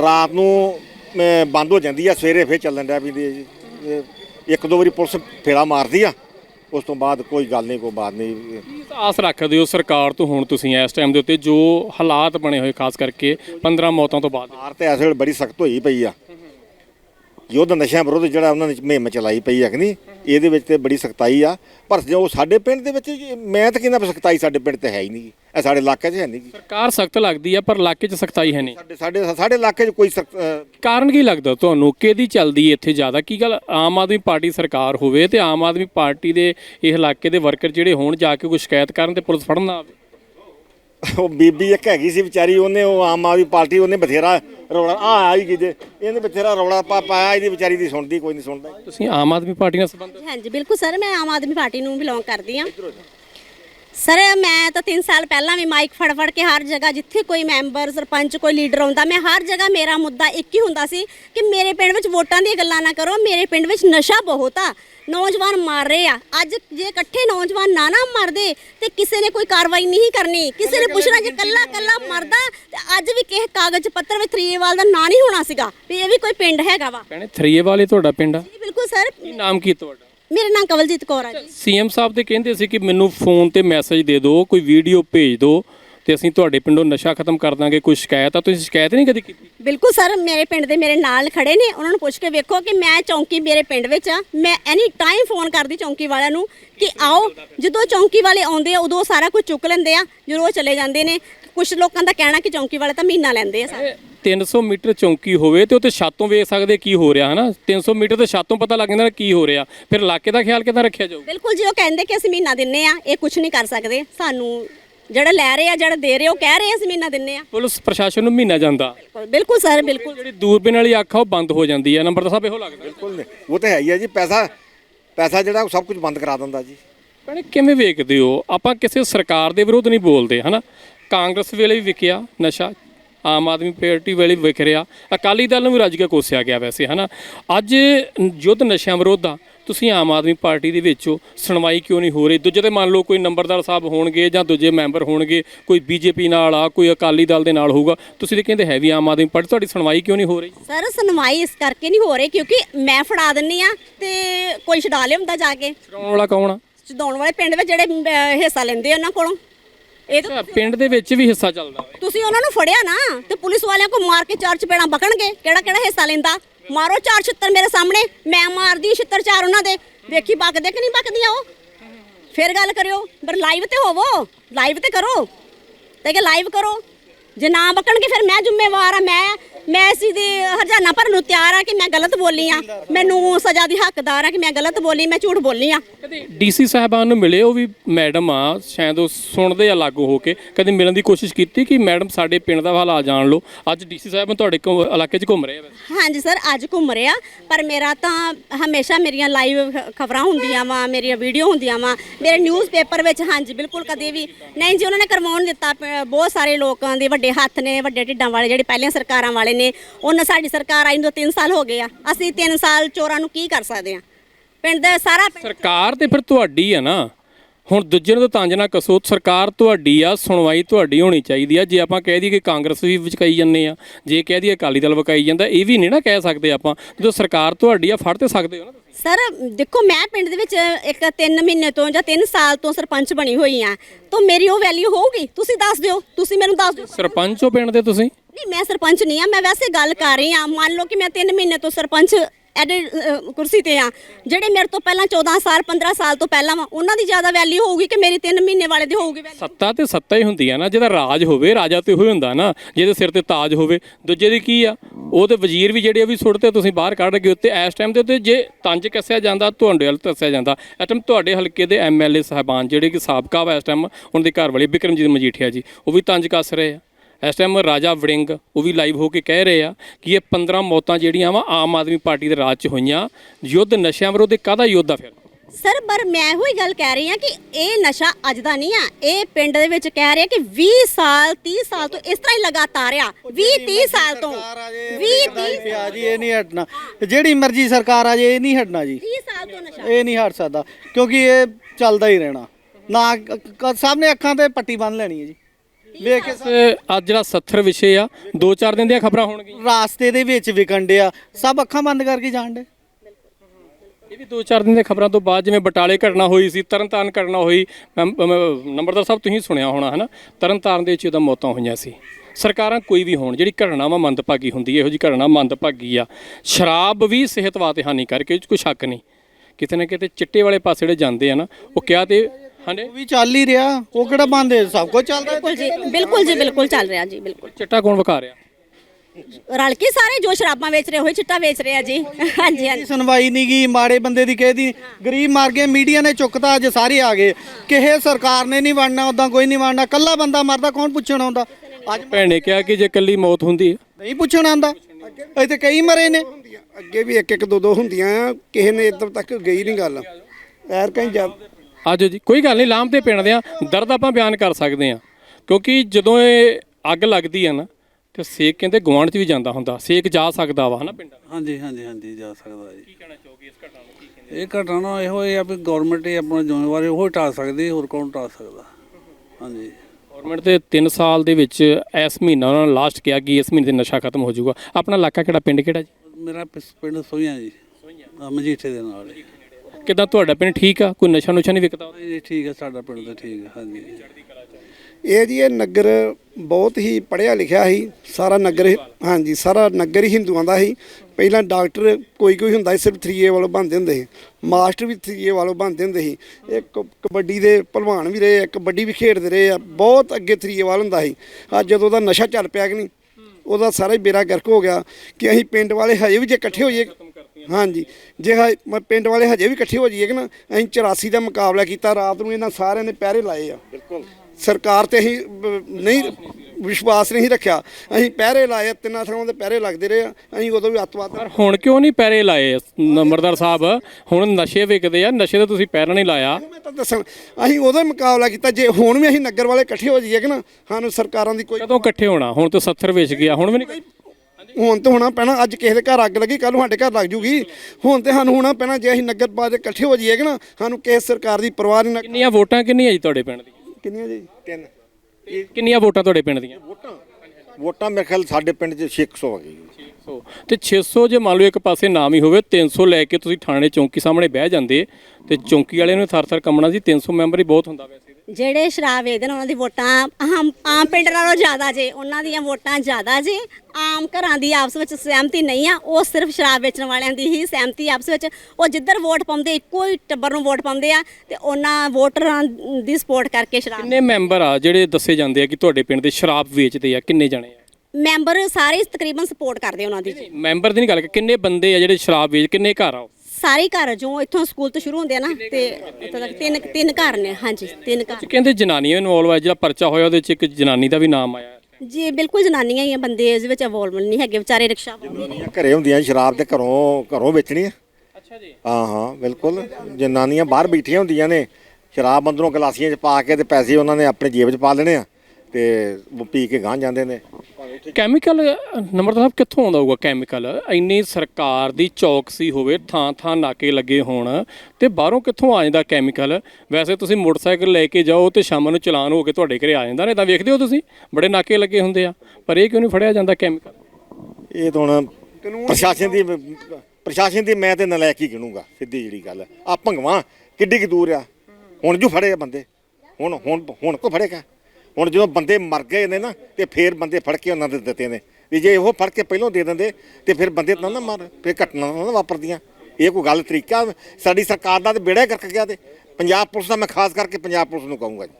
ਰਾਤ ਨੂੰ ਅਮ, ਬੰਦ ਹੋ ਜਾਂਦੀ ਆ ਸਵੇਰੇ ਫੇਰ ਚੱਲਣ ਡਿਆ ਪੈਂਦੀ ਹੈ ਜੀ। ਇਹ ਇੱਕ ਦੋ ਵਾਰੀ ਪੁਲਿਸ ਫੇਰਾ ਮਾਰਦੀ ਆ ਉਸ ਤੋਂ ਬਾਅਦ ਕੋਈ ਗੱਲ ਨਹੀਂ ਕੋਈ ਬਾਤ ਨਹੀਂ ਕੀ ਆਸ ਰੱਖਦੇ ਹੋ ਸਰਕਾਰ ਤੋਂ ਹੁਣ ਤੁਸੀਂ ਇਸ ਟਾਈਮ ਦੇ ਉੱਤੇ ਜੋ ਹਾਲਾਤ ਬਣੇ ਹੋਏ ਖਾਸ ਕਰਕੇ 15 ਮੌਤਾਂ ਤੋਂ ਬਾਅਦ। ਸਰਕਾਰ ਤੇ ਇਸ ਵੇਲੇ ਬੜੀ ਸਖਤ ਹੋਈ ਪਈ ਆ। ਯੁੱਧ ਨਸ਼ਿਆਂ ਵਿਰੁੱਧ ਜਿਹੜਾ ਉਹਨਾਂ ਨੇ ਮੁਹਿੰਮ ਚਲਾਈ ਪਈ ਆ ਕਿ ਨਹੀਂ ਇਹਦੇ ਵਿੱਚ ਤੇ ਬੜੀ ਸਖਤਾਈ ਆ। ਪਰ ਜੋ ਸਾਡੇ ਪਿੰਡ ਦੇ ਵਿੱਚ ਮੈਂ ਤਾਂ ਕਹਿੰਦਾ ਸਖਤਾਈ ਸਾਡੇ ਪਿੰਡ ਤੇ ਹੈ ਹੀ ਨਹੀਂ ਇਹ ਸਾਡੇ ਇਲਾਕੇ 'ਚ ਹੈ ਨਹੀਂ। ਸਰਕਾਰ ਸਖਤ ਲੱਗਦੀ ਆ ਪਰ ਇਲਾਕੇ 'ਚ ਸਖਤਾਈ ਹੈ ਨਹੀਂ। ਸਾਡੇ ਸਾਡੇ ਸਾਡੇ ਇਲਾਕੇ 'ਚ ਕੋਈ ਸਖ਼ਤ, ਕਾਰਨ ਕੀ ਲੱਗਦਾ ਤੁਹਾਨੂੰ? ਕਿਹਦੀ ਚੱਲਦੀ ਹੈ ਇੱਥੇ ਜ਼ਿਆਦਾ? ਕੀ ਗੱਲ ਆਮ ਆਦਮੀ ਪਾਰਟੀ ਸਰਕਾਰ ਹੋਵੇ ਤੇ ਆਮ ਆਦਮੀ ਪਾਰਟੀ ਦੇ ਇਹ ਇਲਾਕੇ ਦੇ ਵਰਕਰ ਜਿਹੜੇ ਹੋਣ ਜਾ ਕੇ ਕੋਈ ਸ਼ਿਕਾਇਤ ਕਰਨ ਤੇ ਪੁਲਿਸ ਫੜਨ ਨਾ ਆਵੇ? ਉਹ ਬੀਬੀ ਇੱਕ ਹੈਗੀ ਸੀ ਵਿਚਾਰੀ ਉਹਨੇ ਉਹ ਆਮ ਆਦਮੀ ਪਾਰਟੀ ਉਹਨੇ ਬਥੇਰਾ ਰੌਲਾ ਆ ਆਈ ਕਿਤੇ ਇਹਨੇ ਬਥੇਰਾ ਰੌਲਾ ਪਾ ਪਾਇਆ ਇਹਦੀ ਵਿਚਾਰੀ ਦੀ ਸੁਣਦੀ ਕੋਈ ਨਹੀਂ ਸੁਣਦਾ। ਤੁਸੀਂ ਆਮ ਆਦਮੀ ਪਾਰਟੀ ਨਾਲ ਸੰਬੰਧ ਹਾਂਜੀ ਬਿਲਕੁਲ ਸਰ ਮੈਂ ਆਮ ਆਦਮੀ ਪਾਰਟੀ ਨੂੰ ਬਿਲੋਂਗ ਕਰਦੀ ਹਾਂ। ਸਰ ਮੈਂ ਤਾਂ 3 ਸਾਲ ਪਹਿਲਾਂ ਵੀ ਮਾਈਕ ਫੜ ਫੜ ਕੇ ਹਰ ਜਗ੍ਹਾ ਜਿੱਥੇ ਕੋਈ ਮੈਂਬਰ ਸਰਪੰਚ ਕੋਈ ਲੀਡਰ ਆਉਂਦਾ ਮੈਂ ਹਰ ਜਗ੍ਹਾ ਮੇਰਾ ਮੁੱਦਾ ਇੱਕ ਹੀ ਹੁੰਦਾ ਸੀ ਕਿ ਮੇਰੇ ਪਿੰਡ ਵਿੱਚ ਵੋਟਾਂ ਦੀਆਂ ਗੱਲਾਂ ਨਾ ਕਰੋ ਮੇਰੇ ਪਿੰਡ ਵਿੱਚ ਨਸ਼ਾ ਬਹੁਤ ਆ ਨੌਜਵਾਨ ਮਾਰ ਰਹੇ ਆ। ਅੱਜ ਜੇ ਇਕੱਠੇ ਨੌਜਵਾਨ ਨਾ ਨਾ ਮਰਦੇ ਤੇ ਕਿਸੇ ਨੇ ਕੋਈ ਕਾਰਵਾਈ ਨਹੀਂ ਕਰਨੀ ਕਿਸੇ ਨੇ ਪੁੱਛਣਾ ਜੇ ਕੱਲਾ ਕੱਲਾ ਮਰਦਾ ਤੇ ਅੱਜ ਵੀ ਕਿਸੇ ਕਾਗਜ਼ ਪੱਤਰ ਵਿੱਚ ਥਰੀਏਵਾਲ ਦਾ ਨਾਂ ਨਹੀਂ ਹੋਣਾ ਸੀਗਾ ਵੀ ਇਹ ਵੀ ਕੋਈ ਪਿੰਡ ਹੈਗਾ ਵਾ। ਭੈਣੇ ਥਰੀਏ ਵਾਲੇ ਤੁਹਾਡਾ ਪਿੰਡ ਆ। ਜੀ ਬਿਲਕੁਲ ਸਰ ਕੀ ਨਾਮ ਕੀ ਤੁਹਾਡਾ? ਮੇਰਾ ਨਾਮ ਕਵਲਜੀਤ ਕੌਰ ਆ ਜੀ। ਸੀਐਮ ਸਾਹਿਬ ਤੇ ਕਹਿੰਦੇ ਸੀ ਕਿ ਮੈਨੂੰ ਫੋਨ ਤੇ ਮੈਸੇਜ ਦੇ ਦਿਓ ਕੋਈ ਵੀਡੀਓ ਭੇਜ ਦਿਓ ਤੇ ਅਸੀਂ ਤੁਹਾਡੇ ਪਿੰਡੋਂ ਨਸ਼ਾ ਖਤਮ ਕਰ ਦਾਂਗੇ ਕੋਈ ਸ਼ਿਕਾਇਤ ਆ? ਤੁਸੀਂ ਸ਼ਿਕਾਇਤ ਨਹੀਂ ਕਦੀ ਕੀਤੀ? ਬਿਲਕੁਲ ਸਰ ਮੇਰੇ ਪਿੰਡ ਦੇ ਮੇਰੇ ਨਾਲ ਖੜੇ ਨੇ ਉਹਨਾਂ ਨੂੰ ਪੁੱਛ ਕੇ ਵੇਖੋ ਕਿ ਮੈਂ ਚੌਂਕੀ ਮੇਰੇ ਪਿੰਡ ਵਿੱਚ ਆ। ਮੈਂ ਐਨੀ ਟਾਈਮ ਫੋਨ ਕਰਦੀ ਚੌਂਕੀ ਵਾਲਿਆਂ ਨੂੰ ਕਿ ਆਓ ਜਦੋਂ ਚੌਂਕੀ ਵਾਲੇ ਆਉਂਦੇ ਆ ਉਦੋਂ ਸਾਰਾ ਕੁਝ ਚੁੱਕ ਲੈਂਦੇ ਆ ਜਦੋਂ ਉਹ ਚਲੇ ਜਾਂਦੇ ਨੇ। ਕੁਝ ਲੋਕਾਂ ਦਾ ਕਹਿਣਾ ਕਿ ਚੌਂਕੀ ਵਾਲੇ ਤਾਂ ਮਹੀਨਾ ਲੈਂਦੇ ਆ ਸਰ। 300 ਮੀਟਰ ਚੌਂਕੀ ਹੋਵੇ ਤੇ ਉੱਤੇ ਛੱਤੋਂ ਵੇਖ ਸਕਦੇ ਕੀ ਹੋ ਰਿਹਾ ਹਨਾ? 300 ਮੀਟਰ ਤੇ ਛੱਤੋਂ ਪਤਾ ਲੱਗ ਜਾਂਦਾ ਕੀ ਹੋ ਰਿਹਾ। ਫਿਰ ਇਲਾਕੇ ਦਾ ਖਿਆਲ ਕਿੱਦਾਂ ਰੱਖਿਆ ਜਾਊ? ਬਿਲਕੁਲ ਜੀ ਉਹ ਕਹਿੰਦੇ ਕਿ ਅਸੀਂ ਮਹੀਨਾ ਦਿੰਨੇ ਆ ਇਹ ਕੁਝ ਨਹੀਂ ਕਰ ਸਕਦੇ। ਸਾਨੂੰ ਜਿਹੜਾ ਲੈ ਰਹੇ ਆ ਜਿਹੜਾ ਦੇ ਰਹੇ ਉਹ ਕਹਿ ਰਹੇ ਆ ਅਸੀਂ ਮਹੀਨਾ ਦਿੰਨੇ ਆ। ਪੁਲਿਸ ਪ੍ਰਸ਼ਾਸਨ ਨੂੰ ਮਹੀਨਾ ਜਾਂਦਾ। ਬਿਲਕੁਲ ਸਰ ਬਿਲਕੁਲ। ਜਿਹੜੀ ਦੂਰਬੀਨ ਵਾਲੀ ਅੱਖ ਆ ਉਹ ਬੰਦ ਹੋ ਜਾਂਦੀ ਹੈ ਨੰਬਰ ਸਾਹਿਬ ਇਹੋ ਲੱਗਦਾ। ਬਿਲਕੁਲ ਨਹੀਂ ਉਹ ਤਾਂ ਹੈ ਹੀ ਆ ਜੀ ਪੈਸਾ ਪੈਸਾ ਜਿਹੜਾ ਉਹ ਸਭ ਕੁਝ ਬੰਦ ਕਰਾ ਦਿੰਦਾ ਜੀ। ਭੈਣੇ ਕਿਵੇਂ ਵੇਖਦੇ ਹੋ? ਆਪਾਂ ਕਿਸੇ ਸਰਕਾਰ ਦੇ ਵਿਰੁੱਧ ਨਹੀਂ ਬੋਲਦੇ ਹਨਾ? ਕਾਂਗਰਸ ਵੇਲੇ ਵੀ ਵਿਕਿਆ ਨਸ਼ਾ ਆਮ ਆਦਮੀ ਪਾਰਟੀ ਵੇਲੇ ਵੀ ਵਿਕ ਰਿਹਾ। ਅਕਾਲੀ ਦਲ ਨੂੰ ਵੀ ਰੱਜ ਕੇ ਕੋਸਿਆ ਗਿਆ ਵੈਸੇ ਹਨਾ? ਅੱਜ ਯੁੱਧ ਨਸ਼ਿਆਂ ਵਿਰੁੱਧ ਆ ਤੁਸੀਂ ਆਮ ਆਦਮੀ ਪਾਰਟੀ ਦੇ ਵਿੱਚੋਂ ਸੁਣਵਾਈ ਕਿਉਂ ਨਹੀਂ ਹੋ ਰਹੀ? ਦੂਜੇ ਤੇ ਮੰਨ ਲਓ ਕੋਈ ਨੰਬਰਦਾਰ ਸਾਹਿਬ ਹੋਣਗੇ ਜਾਂ ਦੂਜੇ ਮੈਂਬਰ ਹੋਣਗੇ ਕੋਈ ਬੀਜੇਪੀ ਨਾਲ ਆ ਕੋਈ ਅਕਾਲੀ ਦਲ ਦੇ ਨਾਲ ਹੋਊਗਾ ਤੁਸੀਂ ਤੇ ਕਹਿੰਦੇ ਹੈ ਵੀ ਆਮ ਆਦਮੀ ਪਾਰਟੀ ਤੁਹਾਡੀ ਸੁਣਵਾਈ ਕਿਉਂ ਨਹੀਂ ਹੋ ਰਹੀ? ਸਰ ਸੁਣਵਾਈ ਇਸ ਕਰਕੇ ਨਹੀਂ ਹੋ ਰਹੀ ਕਿਉਂਕਿ ਮੈਂ ਫੜਾ ਦਿੰਨੀ ਆ ਤੇ ਕੋਈ ਛਡਾ ਲਿਆਉਂਦਾ ਜਾ ਕੇ। ਚਲਾਉਣ ਵਾਲਾ ਕੌਣ ਆ? ਚਦਾਉਣ ਵਾਲੇ ਪਿੰਡ ਵਿੱਚ ਜਿਹੜੇ ਹਿੱਸਾ ਲੈਂਦੇ ਉਹਨਾਂ ਕੋਲੋਂ। ਇਹ ਤਾਂ ਅੱਛਾ, ਪਿੰਡ ਦੇ ਵਿੱਚ ਵੀ ਹਿੱਸਾ ਚੱਲਦਾ ਵਾ ਤੁਸੀਂ ਉਹਨਾਂ ਨੂੰ ਫੜਿਆ ਨਾ ਤੇ ਪੁਲਿਸ ਵਾਲਿਆਂ ਕੋ ਮਾਰ ਕੇ ਚਾਰ ਚਪੇੜਾਂ ਬਕਣਗੇ ਕਿਹੜਾ ਕਿਹੜਾ ਹਿੱਸਾ ਲੈਂਦਾ? ਮਾਰੋ ਚਾਰ ਛਿੱਤਰ ਮੇਰੇ ਸਾਹਮਣੇ ਮੈਂ ਮਾਰਦੀ ਛਿੱਤਰ ਚਾਰ ਉਹਨਾਂ ਦੇ। ਵੇਖੀ ਬਕਦੇ ਕਿ ਨਹੀਂ ਬਕਦੀਆਂ ਉਹ? ਫਿਰ ਗੱਲ ਕਰਿਓ ਪਰ ਲਾਈਵ ਤੇ ਹੋਵੋ। ਲਾਈਵ ਤੇ ਕਰੋ। ਤੇ ਕਿ ਲਾਈਵ ਕਰੋ? ਜੇ ਨਾ ਬਕਣਗੇ ਫਿਰ ਮੈਂ ਜ਼ਿੰਮੇਵਾਰ ਆ ਮੈਂ ਮੈਂ ਇਸ ਦੀ ਹਰਜਾਨਾ ਭਰਨ ਨੂੰ ਤਿਆਰ ਆ ਕਿ ਮੈਂ ਗਲਤ ਬੋਲੀ ਆ। ਮੈਨੂੰ ਸਜ਼ਾ ਦੀ ਹੱਕਦਾਰ ਆ ਕਿ ਮੈਂ ਗਲਤ ਬੋਲੀ ਮੈਂ ਝੂਠ ਬੋਲੀ ਆ। ਡੀਸੀ ਸਾਹਿਬਾਨ ਨੂੰ ਮਿਲੇ ਉਹ ਵੀ ਮੈਡਮ ਆ ਸ਼ਾਇਦ ਉਹ ਸੁਣਦੇ ਆ ਲਾਗੂ ਹੋ ਕੇ ਕਦੇ ਮਿਲਣ ਦੀ ਕੋਸ਼ਿਸ਼ ਕੀਤੀ ਕਿ ਮੈਡਮ ਸਾਡੇ ਪਿੰਡ ਦਾ ਹਾਲਾਤ ਜਾਣ ਲਓ? ਅੱਜ ਡੀਸੀ ਸਾਹਿਬ ਤੁਹਾਡੇ ਕੋ- ਇਲਾਕੇ 'ਚ ਘੁੰਮ ਰਹੇ ਆ। ਹਾਂਜੀ ਸਰ ਅੱਜ ਘੁੰਮ ਰਿਹਾ ਪਰ ਮੇਰਾ ਤਾਂ ਹਮੇਸ਼ਾ ਮੇਰੀਆਂ ਲਾਈਵ ਖਬਰਾਂ ਹੁੰਦੀਆਂ ਵਾ ਮੇਰੀਆਂ ਵੀਡੀਓ ਹੁੰਦੀਆਂ ਵਾ। ਮੇਰੇ ਨਿਊਜ਼ਪੇਪਰ ਵਿੱਚ ਹਾਂਜੀ ਬਿਲਕੁਲ ਕਦੇ ਵੀ ਨਹੀਂ ਜੀ ਉਹਨਾਂ ਨੇ ਕਰਵਾਉਣ ਦਿੱਤਾ ਬਹੁਤ ਸਾਰੇ ਲੋਕਾਂ ਦੇ ਵੱਡੇ ਹੱਥ ਨੇ, ਵੱਡੇ ਢਿੱਡਾਂ ਵਾਲੇ ਜਿਹੜੇ ਪਹਿਲੀਆਂ ਸਰਕਾਰਾਂ ਵਾਲੇ ਨੇ, ਉਹਨਾਂ ਸਾਡੀ ਸਰਕਾਰ ਆਈ ਨੂੰ 3 ਸਾਲ ਹੋ ਗਏ ਆ। ਅਸੀਂ 3 ਸਾਲ ਚੋਰਾਂ ਨੂੰ ਕੀ ਕਰ ਸਕਦੇ ਆ? ਪਿੰਡ ਦਾ ਸਾਰਾ ਪਿੰਡ ਸਰਕਾਰ ਤੇ ਫਿਰ ਤੁਹਾਡੀ ਆ ਨਾ। ਹੁਣ ਦੂਜੇ ਨੂੰ ਤਾਂ ਤੰਜ ਨਾ ਕਸੋ ਸਰਕਾਰ ਤੁਹਾਡੀ ਆ ਸੁਣਵਾਈ ਤੁਹਾਡੀ ਹੋਣੀ ਚਾਹੀਦੀ ਆ। ਜੇ ਆਪਾਂ ਕਹਿ ਦਈਏ ਕਿ ਕਾਂਗਰਸ ਵੀ ਵਿਚਕਾਈ ਜਾਂਦੇ ਆ ਜੇ ਕਹਿ ਦਈਏ ਅਕਾਲੀ ਦਲ ਵਿਕਾਈ ਜਾਂਦਾ ਇਹ ਵੀ ਨਹੀਂ ਨਾ ਕਹਿ ਸਕਦੇ ਆਪਾਂ। ਜਦੋਂ ਸਰਕਾਰ ਤੁਹਾਡੀ ਆ ਫੜ ਤੇ ਸਕਦੇ ਹੋ ਨਾ। ਸਰ ਦੇਖੋ ਮੈਂ ਪਿੰਡ ਦੇ ਵਿੱਚ ਇੱਕ 3 ਮਹੀਨੇ ਤੋਂ ਜਾਂ 3 ਸਾਲ ਤੋਂ ਸਰਪੰਚ ਬਣੀ ਹੋਈ ਆ। ਤਾਂ ਮੇਰੀ ਉਹ ਵੈਲਿਊ ਹੋਊਗੀ? ਤੁਸੀਂ ਦੱਸ ਦਿਓ। ਤੁਸੀਂ ਮੈਨੂੰ ਦੱਸ ਦਿਓ। ਸਰਪੰਚ ਹੋ ਪਿੰਡ ਦੇ ਤੁਸੀਂ? ਨਹੀਂ ਮੈਂ ਸਰਪੰਚ ਨਹੀਂ ਆ ਮੈਂ ਵੈਸੇ ਗੱਲ ਕਰ ਰਹੀ ਆ। ਮੰਨ ਲਓ ਕਿ ਮੈਂ 3 ਮਹੀਨੇ ਤੋਂ ਸਰਪੰਚ ਐਡੇ ਕੁਰਸੀ ਤੇ ਆ। ਜਿਹੜੇ ਮੇਰੇ ਤੋਂ ਪਹਿਲਾਂ 14 ਸਾਲ 15 ਸਾਲ ਤੋਂ ਪਹਿਲਾਂ ਵਾ, ਉਹਨਾਂ ਦੀ ਜ਼ਿਆਦਾ ਵੈਲਿਊ ਹੋਊਗੀ ਕਿ ਮੇਰੀ 3 ਮਹੀਨੇ ਵਾਲੇ ਦੀ ਹੋਊਗੀ value? ਸੱਤਾ ਤੇ ਸੱਤਾ ਹੀ ਹੁੰਦੀ ਆ ਨਾ, ਜਿਹਦਾ ਰਾਜ ਹੋਵੇ, ਰਾਜਾ ਤੇ ਹੋਈ ਹੁੰਦਾ ਨਾ, ਜਿਹਦੇ ਸਿਰ ਤੇ ਤਾਜ ਹੋਵੇ। ਦੂਜੇ ਦੀ ਕੀ ਆ, ਉਹ ਤੇ ਵਜ਼ੀਰ ਵੀ ਜਿਹੜੇ ਆ ਵੀ ਸੁੱਟ ਤੇ ਤੁਸੀਂ ਬਾਹਰ ਕੱਢ ਕੇ ਉੱਤੇ, ਇਸ ਟਾਈਮ ਦੇ ਉੱਤੇ ਜੇ ਤੰਜ ਕੱਸਿਆ ਜਾਂਦਾ, ਤੁਹਾਡੇ ਵੱਲ ਦੱਸਿਆ ਜਾਂਦਾ। ਇਸ ਟਾਈਮ ਤੁਹਾਡੇ ਹਲਕੇ ਦੇ ਐਮਐਲਏ ਸਾਹਿਬਾਨ ਜਿਹੜੇ ਕਿ ਸਾਬਕਾ ਵਾ ਇਸ ਟਾਈਮ ਉਹਨਾਂ ਦੇ ਘਰ ਵਾਲੇ ਬਿਕਰਮਜੀਤ ਮਜੀਠੀਆ ਜੀ, ਉਹ ਵੀ ਤੰਜ ਕੱਸ ਰਹੇ ਆ। ਇਸ ਟਾਈਮ ਰਾਜਾ ਵੜਿੰਗ ਉਹ ਵੀ ਲਾਈਵ ਹੋ ਕੇ ਕਹਿ ਰਹੇ ਆ ਕਿ ਇਹ 15 ਮੌਤਾਂ ਜਿਹੜੀਆਂ ਵਾ ਆਮ ਆਦਮੀ ਪਾਰਟੀ ਦੇ ਰਾਜ 'ਚ ਹੋਈਆਂ। ਯੁੱਧ ਨਸ਼ਿਆਂ ਵਿਰੁੱਧ ਕਾਹਦਾ ਯੁੱਧ ਆ ਫਿਰ? ਸਰ ਪਰ ਮੈਂ ਇਹੋ ਹੀ ਗੱਲ ਕਹਿ ਰਹੀ ਹਾਂ ਕਿ ਇਹ ਨਸ਼ਾ ਅੱਜ ਦਾ ਨਹੀਂ ਆ। ਇਹ ਪਿੰਡ ਦੇ ਵਿੱਚ ਕਹਿ ਰਿਹਾ ਕਿ 20 ਸਾਲ 30 ਸਾਲ ਤੋਂ ਇਸ ਤਰ੍ਹਾਂ ਹੀ ਲਗਾਤਾਰ ਆ। 20 30 ਸਾਲ ਤੋਂ। 20 30 ਪਿਆ ਜੀ ਇਹ ਨਹੀਂ ਹਟਣਾ। ਜਿਹੜੀ ਮਰਜ਼ੀ ਸਰਕਾਰ ਆ ਜੇ ਇਹ ਨਹੀਂ ਹਟਣਾ ਜੀ। 30 ਸਾਲ ਤੋਂ ਨਸ਼ਾ। ਇਹ ਨਹੀਂ ਹਟ ਸਕਦਾ ਕਿਉਂਕਿ ਇਹ ਚੱਲਦਾ ਹੀ ਰਹਿਣਾ। ਨਾ ਨੇ ਅੱਖਾਂ ਤੇ ਪੱਟੀ ਬੰਨ ਲੈਣੀ ਹੈ ਜੀ। ਵੇਖ ਕੇ ਤੇ ਅੱਜ ਜਿਹੜਾ 70 ਵਿਸ਼ੇ ਆ ਦੋ ਚਾਰ ਦਿਨ ਦੀਆਂ ਖਬਰਾਂ ਹੋਣਗੀਆਂ। ਰਾਸਤੇ ਦੇ ਵਿੱਚ ਵਿਕਣ ਡਿਆ। ਸਭ ਅੱਖਾਂ ਬੰਦ ਕਰਕੇ ਜਾਣ ਡੇ ਇਹ ਵੀ ਦੋ ਚਾਰ ਦਿਨ ਦੀਆਂ ਖਬਰਾਂ ਤੋਂ ਬਾਅਦ ਜਿਵੇਂ ਬਟਾਲੇ ਘਟਨਾ ਹੋਈ ਸੀ ਤਰਨਤਾਰਨ ਘਟਨਾ ਹੋਈ। ਮੈਂ- ਮੈਂ- ਨੰਬਰਦਾਰ ਸਾਹਿਬ ਤੁਸੀਂ ਸੁਣਿਆ ਹੋਣਾ ਹੈ ਨਾ ਤਰਨਤਾਰਨ ਦੇ ਵਿੱਚ ਉਹਦਾ ਮੌਤਾਂ ਹੋਈਆਂ ਸੀ। ਸਰਕਾਰਾਂ ਕੋਈ ਵੀ ਹੋਣ ਜਿਹੜੀ ਘਟਨਾ ਵਾ ਮੰਦਭਾਗੀ ਹੁੰਦੀ ਹੈ ਇਹੋ ਜੀ ਘਟਨਾ ਮੰਦਭਾਗੀ ਆ। ਸ਼ਰਾਬ ਵੀ ਸਿਹਤ ਵਾਸਤੇ ਹਾਨੀਕਾਰਕ ਹੈ ਇਹ 'ਚ ਕੋਈ ਸ਼ੱਕ ਨਹੀਂ। ਕਿਤੇ ਨਾ ਕਿਤੇ ਚਿੱਟੇ ਵਾਲੇ ਪਾਸੇ ਜਿਹੜੇ ਜਾਂਦੇ ਆ ਨਾ ਉਹ ਕਿਹਾ ਤੇ ਹਾਂਜੀ? ਉਹ ਵੀ ਚੱਲ ਹੀ ਰਿਹਾ। ਉਹ ਕਿਹੜਾ ਬੰਦ? ਹੈ ਸਭ ਕੁਝ ਚੱਲਦਾ ਬਿਲਕੁਲ ਜੀ ਬਿਲਕੁਲ ਜੀ ਬਿਲਕੁਲ ਚੱਲ ਰਿਹਾ ਜੀ ਬਿਲਕੁਲ। ਚਿੱਟਾ ਕੌਣ ਵਿਕਾ ਰਿਹਾ? ਰਲ ਕੇ ਸਾਰੇ ਜੋ ਸ਼ਰਾਬਾਂ ਵੇਚ ਰਹੇ ਹੋਏ ਚਿੱਟਾ ਵੇਚ ਰਹੇ ਆ ਜੀ। ਹਾਂਜੀ ਹਾਂਜੀ। ਸੁਣਵਾਈ ਨਹੀਂ ਗਈ ਮਾੜੇ ਬੰਦੇ ਦੀ ਕਹਿਦੀ ਗਰੀਬ ਮਾਰ ਗਏ ਮੀਡੀਆ ਨੇ ਚੁੱਕਤਾ ਅੱਜ ਸਾਰੇ ਆ ਗਏ। ਕਿਸੇ ਸਰਕਾਰ ਨੇ ਨਹੀਂ ਵੜਨਾ ਉਦਾਂ ਕੋਈ ਨਹੀਂ ਵੜਨਾ। ਕੱਲਾ ਬੰਦਾ ਮਰਦਾ ਕੌਣ ਪੁੱਛਣ ਆਉਂਦਾ? ਅੱਜ ਭੈਣ ਨੇ ਕਿਹਾ ਕਿ ਜੇ ਕੱਲੀ ਮੌਤ ਹੁੰਦੀ ਹੈ। ਨਹੀਂ ਪੁੱਛਣ ਆਉਂਦਾ। ਤੇ ਕਈ ਮਰੇ ਨੇ। ਅੱਗੇ ਵੀ ਇੱਕ ਇੱਕ ਦੋ ਦੋ ਹੁੰਦੀਆਂ ਆ। ਕਿਸੇ ਨੇ ਇੱਧਰ ਤੱਕ ਗਈ ਨਹੀਂ ਗੱਲ। ਐਰ ਕਹੀਂ ਜਾ ਆਜੋ ਜੀ ਕੋਈ ਗੱਲ ਨਹੀਂ ਲਾਮ ਤੇ ਪਿੰਡ ਦੇ ਆ ਦਰਦ ਆਪਾਂ ਬਿਆਨ ਕਰ ਸਕਦੇ ਆ। ਕਿਉਂਕਿ ਜਦੋਂ ਇਹ ਅੱਗ ਲੱਗਦੀ ਆ ਨਾ ਤੇ ਸੇਕ ਕਹਿੰਦੇ ਗੁਆਂਢ 'ਚ ਵੀ ਜਾਂਦਾ ਹੁੰਦਾ ਸੇਕ ਜਾ ਸਕਦਾ ਵਾ ਹਨਾ ਪਿੰਡਾਂ ਵਿੱਚ? ਹਾਂਜੀ ਹਾਂਜੀ ਹਾਂਜੀ ਜਾ ਸਕਦਾ ਜੀ। ਕੀ ਕਹਿਣਾ ਚਾਹੋਗੇ ਇਸ ਘਟਨਾ ਨੂੰ ਕੀ ਕਹਿੰਦੇ ਇਹ ਘਟਨਾ ਇਹੋ ਹੈ ਵੀ ਗਵਰਨਮੈਂਟ ਹੀ ਆਪਣਾ ਜ਼ਿੰਮੇਵਾਰੀ ਉਹ ਟਾ ਸਕਦੀ ਹੋਰ ਕੌਣ ਟਾ ਸਕਦਾ? ਹਾਂਜੀ। ਗਵਰਨਮੈਂਟ ਦੇ 3 ਸਾਲ ਦੇ ਵਿੱਚ ਇਸ ਮਹੀਨਾ ਉਹਨਾਂ ਨੇ ਲਾਸਟ ਕਿਹਾ ਕਿ ਇਸ ਮਹੀਨੇ ਦੇ ਨਸ਼ਾ ਖਤਮ ਹੋ ਜਾਊਗਾ। ਆਪਣਾ ਇਲਾਕਾ ਕਿਹੜਾ ਪਿੰਡ ਕਿਹੜਾ ਜੀ? ਮੇਰਾ ਪਿਸ- ਪਿੰਡ ਸੋਈਆਂ ਜੀ। ਸੋਈਆਂ ਮਜੀਠੇ ਦੇ ਨਾਲ। ਜੀ ਕਿਦਾਂ ਤੁਹਾਡਾ ਪਿੰਡ ਠੀਕ ਆ? ਕੋਈ ਨਸ਼ਾ ਨੁਸ਼ਾ ਨਹੀਂ ਵਿਕਦਾ? ਜੀ ਠੀਕ ਹੈ ਸਾਡਾ ਪਿੰਡ ਤਾਂ ਠੀਕ ਹੈ ਹਾਂਜੀ। ਇਹ ਜੀ ਇਹ ਨਗਰ ਬਹੁਤ ਹੀ ਪੜ੍ਹਿਆ ਲਿਖਿਆ ਸੀ ਸਾਰਾ ਨਗਰ ਹਾਂਜੀ ਸਾਰਾ ਨਗਰ ਹੀ ਹਿੰਦੂਆਂ ਦਾ ਸੀ। ਪਹਿਲਾਂ ਡਾਕਟਰ ਕੋਈ ਕੋਈ ਹੁੰਦਾ ਸੀ ਸਿਰਫ 3A ਵਾਲੋ ਬਣਦੇ ਹੁੰਦੇ ਸੀ। ਮਾਸਟਰ ਵੀ 3A ਵਾਲੋ ਬਣਦੇ ਹੁੰਦੇ ਸੀ। ਇਹ ਕ- ਕਬੱਡੀ ਦੇ ਪਹਿਲਵਾਨ ਵੀ ਰਹੇ ਆ ਕਬੱਡੀ ਵੀ ਖੇਡਦੇ ਰਹੇ ਆ ਬਹੁਤ ਅੱਗੇ 3A ਵਾਲ ਹੁੰਦਾ ਸੀ। ਅੱਜ ਜਦੋਂ ਦਾ ਨਸ਼ਾ ਚੱਲ ਪਿਆ ਕਿ ਨਹੀਂ ਉਹਦਾ ਸਾਰਾ ਹੀ ਬੇੜਾ ਗਰਕ ਹੋ ਗਿਆ ਕਿ ਅਸੀਂ ਪਿੰਡ ਵਾਲੇ ਹਜੇ ਵੀ ਜੇ ਇਕੱਠੇ ਹੋਈਏ ਹਾਂਜੀ। ਜੇ ਹ- ਮ- ਪਿੰਡ ਵਾਲੇ ਹਜੇ ਵੀ ਇਕੱਠੇ ਹੋ ਜਾਈਏ ਕਿ ਨਾ ਅਸੀਂ 84 ਦਾ ਮੁਕਾਬਲਾ ਕੀਤਾ ਰਾਤ ਨੂੰ ਇਹਨਾਂ ਸਾਰਿਆਂ ਨੇ ਪਹਿਰੇ ਲਾਏ ਆ। ਬਿਲਕੁਲ। ਸਰਕਾਰ ਤੇ ਅਸੀਂ ਬ- ਨਹੀਂ ਵਿਸ਼ਵਾਸ ਨਹੀਂ ਰੱਖਿਆ। ਅਸੀਂ ਪਹਿਰੇ ਲਾਏ ਆ, ਤਿੰਨਾਂ ਥਾਵਾਂ ਦੇ ਪਹਿਰੇ ਲੱਗਦੇ ਰਹੇ ਆ। ਅਸੀਂ ਉਦੋਂ ਵੀ ਅੱਤਵਾਦ ਪਰ ਹੁਣ ਕਿਉਂ ਨਹੀਂ ਪੈਰੇ ਲਾਏ ਨੰਬਰਦਾਰ ਸਾਹਿਬ? ਹੁਣ ਨਸ਼ੇ ਵਿਕਦੇ ਆ ਨਸ਼ੇ ਤੇ ਤੁਸੀਂ ਪੈਰ ਨਹੀਂ ਲਾਇਆ। ਮੈਂ ਤਾਂ ਦੱਸਾਂ ਅਸੀਂ ਉਦੋਂ ਹੀ ਮੁਕਾਬਲਾ ਕੀਤਾ ਜੇ ਹੁਣ ਵੀ ਅਸੀਂ ਨਗਰ ਵਾਲੇ ਇਕੱਠੇ ਹੋ ਜਾਈਏ ਕਿ ਨਾ ਸਾਨੂੰ ਸਰਕਾਰਾਂ ਦੀ ਕੋਈ ਕਦੋਂ ਇਕੱਠੇ ਹੋਣਾ? ਹੁਣ ਤਾਂ 70 ਵੇਚ ਗਿਆ ਹੁਣ ਵੀ ਨਹੀਂ ਹੁਣ ਤੇ ਹੋਣਾ ਪੈਣਾ ਅੱਜ ਕਿਸੇ ਦੇ ਘਰ ਅੱਗ ਲੱਗੀ ਕੱਲ ਨੂੰ ਸਾਡੇ ਘਰ ਲੱਗ ਜੂਗੀ। ਹੁਣ ਤੇ ਸਾਨੂੰ ਹੋਣਾ ਪੈਣਾ ਜੇ ਅਸੀਂ ਨਗਰ ਬਾਦ ਇਕੱਠੇ ਹੋ ਜਾਈਏ ਕਿ ਨਾ ਸਾਨੂੰ ਕਿਸੇ ਸਰਕਾਰ ਦੀ ਪਰਵਾਹ ਨਹੀਂ ਨਾ ਕਿੰਨੀਆਂ ਵੋਟਾਂ ਕਿੰਨੀਆਂ ਜੀ ਤੁਹਾਡੇ ਪਿੰਡ ਦੀਆਂ? ਕਿੰਨੀਆਂ ਜੀ? ਤਿੰਨ। ਕਿੰਨੀਆਂ ਵੋਟਾਂ ਤੁਹਾਡੇ ਪਿੰਡ ਦੀਆਂ? ਵੋਟਾਂ? ਵੋਟਾਂ ਮੇਰੇ ਖਿਆਲ ਸਾਡੇ ਪਿੰਡ 'ਚ 600 ਆ ਗਈ 600 ਤੇ 600 ਜੇ ਮੰਨ ਲਓ ਇੱਕ ਪਾਸੇ ਨਾਮ ਹੀ ਹੋਵੇ 300 ਲੈ ਕੇ ਤੁਸੀਂ ਥਾਣੇ ਚੌਂਕੀ ਸਾਹਮਣੇ ਬਹਿ ਜਾਂਦੇ ਤੇ ਚੌਂਕੀ ਵਾਲੇ ਨੂੰ ਥਰ ਥਰ ਕੰਮਣਾ ਸੀ 300 ਮੈਂਬਰ ਹੀ ਬਹੁਤ ਹੁੰਦਾ ਵੈਸੇ। ਜਿਹੜੇ ਸ਼ਰਾਬ ਵੇਚਦੇ ਨੇ ਉਹਨਾਂ ਦੀ ਵੋਟਾਂ ਆਮ ਆਮ ਪਿੰਡ ਨਾਲੋਂ ਜ਼ਿਆਦਾ ਜੇ ਉਹਨਾਂ ਦੀਆਂ ਵੋਟਾਂ ਜ਼ਿਆਦਾ ਜੇ ਆਮ ਘਰਾਂ ਦੀ ਆਪਸ ਵਿੱਚ ਸਹਿਮਤੀ ਨਹੀਂ ਆ ਉਹ ਸਿਰਫ ਸ਼ਰਾਬ ਵੇਚਣ ਵਾਲਿਆਂ ਦੀ ਹੀ ਸਹਿਮਤੀ ਆਪਸ ਵਿੱਚ ਉਹ ਜਿੱਧਰ ਵੋਟ ਪਾਉਂਦੇ ਇੱਕੋ ਹੀ ਟੱਬਰ ਨੂੰ ਵੋਟ ਪਾਉਂਦੇ ਆ ਤੇ ਉਹਨਾਂ ਵੋਟਰਾਂ ਦੀ ਸਪੋਰਟ ਕਰਕੇ ਸ਼ਰਾਬ ਕਿੰਨੇ ਮੈਂਬਰ ਆ ਜਿਹੜੇ ਦੱਸੇ ਜਾਂਦੇ ਆ ਕਿ ਤੁਹਾਡੇ ਪਿੰਡ ਦੇ ਸ਼ਰਾਬ ਵੇਚਦੇ ਆ ਕਿੰਨੇ ਜਣੇ ਆ ਮੈਂਬਰ ਸਾਰੇ ਤਕਰੀਬਨ ਸਪੋਰਟ ਕਰਦੇ ਉਹਨਾਂ ਦੀ ਮੈਂਬਰ ਦੀ ਨਹੀਂ ਗੱਲ ਕਿੰਨੇ ਬੰਦੇ ਆ ਜਿਹੜੇ ਸ਼ਰਾਬ ਵੇਚ ਕਿੰਨੇ ਘਰ ਆ? ਸਾਰੇ ਘਰ ਜੋ ਇੱਥੋਂ ਸਕੂਲ ਤੋਂ ਸ਼ੁਰੂ ਹੁੰਦੇ ਆ ਨਾ ਤੇ ਇੱਥੋਂ ਤੱਕ ਤਿੰਨ ਤਿੰਨ ਘਰ ਨੇ ਹਾਂਜੀ ਤਿੰਨ ਘਰ ਕਹਿੰਦੇ ਜਨਾਨੀਆਂ ਇਨਵੋਲਵ ਆ ਜਿਹੜਾ ਪਰਚਾ ਹੋਇਆ ਉਹਦੇ ਚ ਇੱਕ ਜਨਾਨੀ ਦਾ ਵੀ ਨਾਮ ਆਇਆ। ਜੀ ਬਿਲਕੁਲ ਜਨਾਨੀਆਂ ਹੀ ਆ ਬੰਦੇ ਇਸ ਵਿੱਚ ਇਨਵੋਲਵਮੈਂਟ ਨਹੀਂ ਹੈਗੇ ਵਿਚਾਰੇ ਰਿਕਸ਼ਾ ਜਨਾਨੀਆਂ ਘਰੇ ਹੁੰਦੀਆਂ ਸ਼ਰਾਬ ਤੇ ਘਰੋਂ ਘਰੋਂ ਵੇਚਣੀ ਆ ਅੱਛਾ ਜੀ। ਹਾਂ ਹਾਂ ਬਿਲਕੁਲ। ਜਨਾਨੀਆਂ ਬਾਹਰ ਬੈਠੀਆਂ ਹੁੰਦੀਆਂ ਨੇ ਸ਼ਰਾਬ ਅੰਦਰੋਂ ਗਲਾਸੀਆਂ 'ਚ ਪਾ ਕੇ ਤੇ ਪੈਸੇ ਉਹਨਾਂ ਨੇ ਆਪਣੀ ਜੇਬ 'ਚ ਪਾ ਲੈਣੇ ਆ। ਤੇ ਉਹ ਪੀ ਕੇ ਗਾਂ ਜਾਂਦੇ ਨੇ। ਕੈਮੀਕਲ ਨੰਬਰ ਸਾਹਿਬ ਕਿੱਥੋਂ ਆਉਂਦਾ ਹੋਊਗਾ ਕੈਮੀਕਲ ਇੰਨੀ ਸਰਕਾਰ ਦੀ ਚੌਕਸੀ ਹੋਵੇ ਥਾਂ ਥਾਂ ਨਾਕੇ ਲੱਗੇ ਹੋਣ ਤੇ ਬਾਹਰੋਂ ਕਿੱਥੋਂ ਆ ਜਾਂਦਾ ਕੈਮੀਕਲ ਵੈਸੇ ਤੁਸੀਂ ਮੋਟਰਸਾਈਕਲ ਲੈ ਕੇ ਜਾਓ ਤੇ ਸ਼ਾਮ ਨੂੰ ਚਲਾਨ ਹੋ ਕੇ ਤੁਹਾਡੇ ਘਰੇ ਆ ਜਾਂਦਾ ਨੇ ਤਾਂ ਵੇਖਦੇ ਹੋ ਤੁਸੀਂ? ਬੜੇ ਨਾਕੇ ਲੱਗੇ ਹੁੰਦੇ ਆ। ਪਰ ਇਹ ਕਿਉਂ ਨਹੀਂ ਫੜਿਆ ਜਾਂਦਾ ਕੈਮੀਕਲ ਇਹ ਤਾਂ ਹੁਣ ਪ੍ਰਸ਼ਾਸਨ ਦੀ ਪ੍ਰਸ਼ਾਸਨ ਦੀ ਮੈਂ ਤੇ ਨਲਾਇਕ ਹੀ ਗਿਣੂੰਗਾ ਸਿੱਧੀ ਜਿਹੜੀ ਗੱਲ। ਆ। ਭੰਗਵਾ ਕਿੱਡੀ ਕਿ ਦੂਰ ਆ। ਹੁਣ ਜੋ ਫੜੇ ਆ ਬੰਦੇ। ਹੁਣ ਹੁਣ ਹੁਣ ਕੋ ਫੜੇਗਾ ਹੁਣ ਜਦੋਂ ਬੰਦੇ ਮਰ ਗਏ ਨੇ ਨਾ ਤੇ ਫੇਰ ਬੰਦੇ ਫੜ ਕੇ ਉਹਨਾਂ ਦੇ ਦਿੱਤੇ ਨੇ। ਵੀ ਜੇ ਉਹ ਫੜ ਕੇ ਪਹਿਲਾਂ ਦੇ ਦਿੰਦੇ ਤੇ ਫਿਰ ਬੰਦੇ ਤਾਂ ਨਾ ਮਾਰ ਫਿਰ ਘਟਨਾ ਨਾ ਵਾਪਰਦੀਆਂ। ਇਹ ਕੋਈ ਗੱਲ ਤਰੀਕਾ ਸਾਡੀ ਸਰਕਾਰ ਦਾ ਤੇ ਬੇੜਾ ਕਰਕੇ ਗਿਆ ਤੇ। ਪੰਜਾਬ ਪੁਲਿਸ ਦਾ ਮੈਂ ਖਾਸ ਕਰਕੇ ਪੰਜਾਬ ਪੁਲਿਸ ਨੂੰ ਕਹੂੰਗਾ ਜੀ।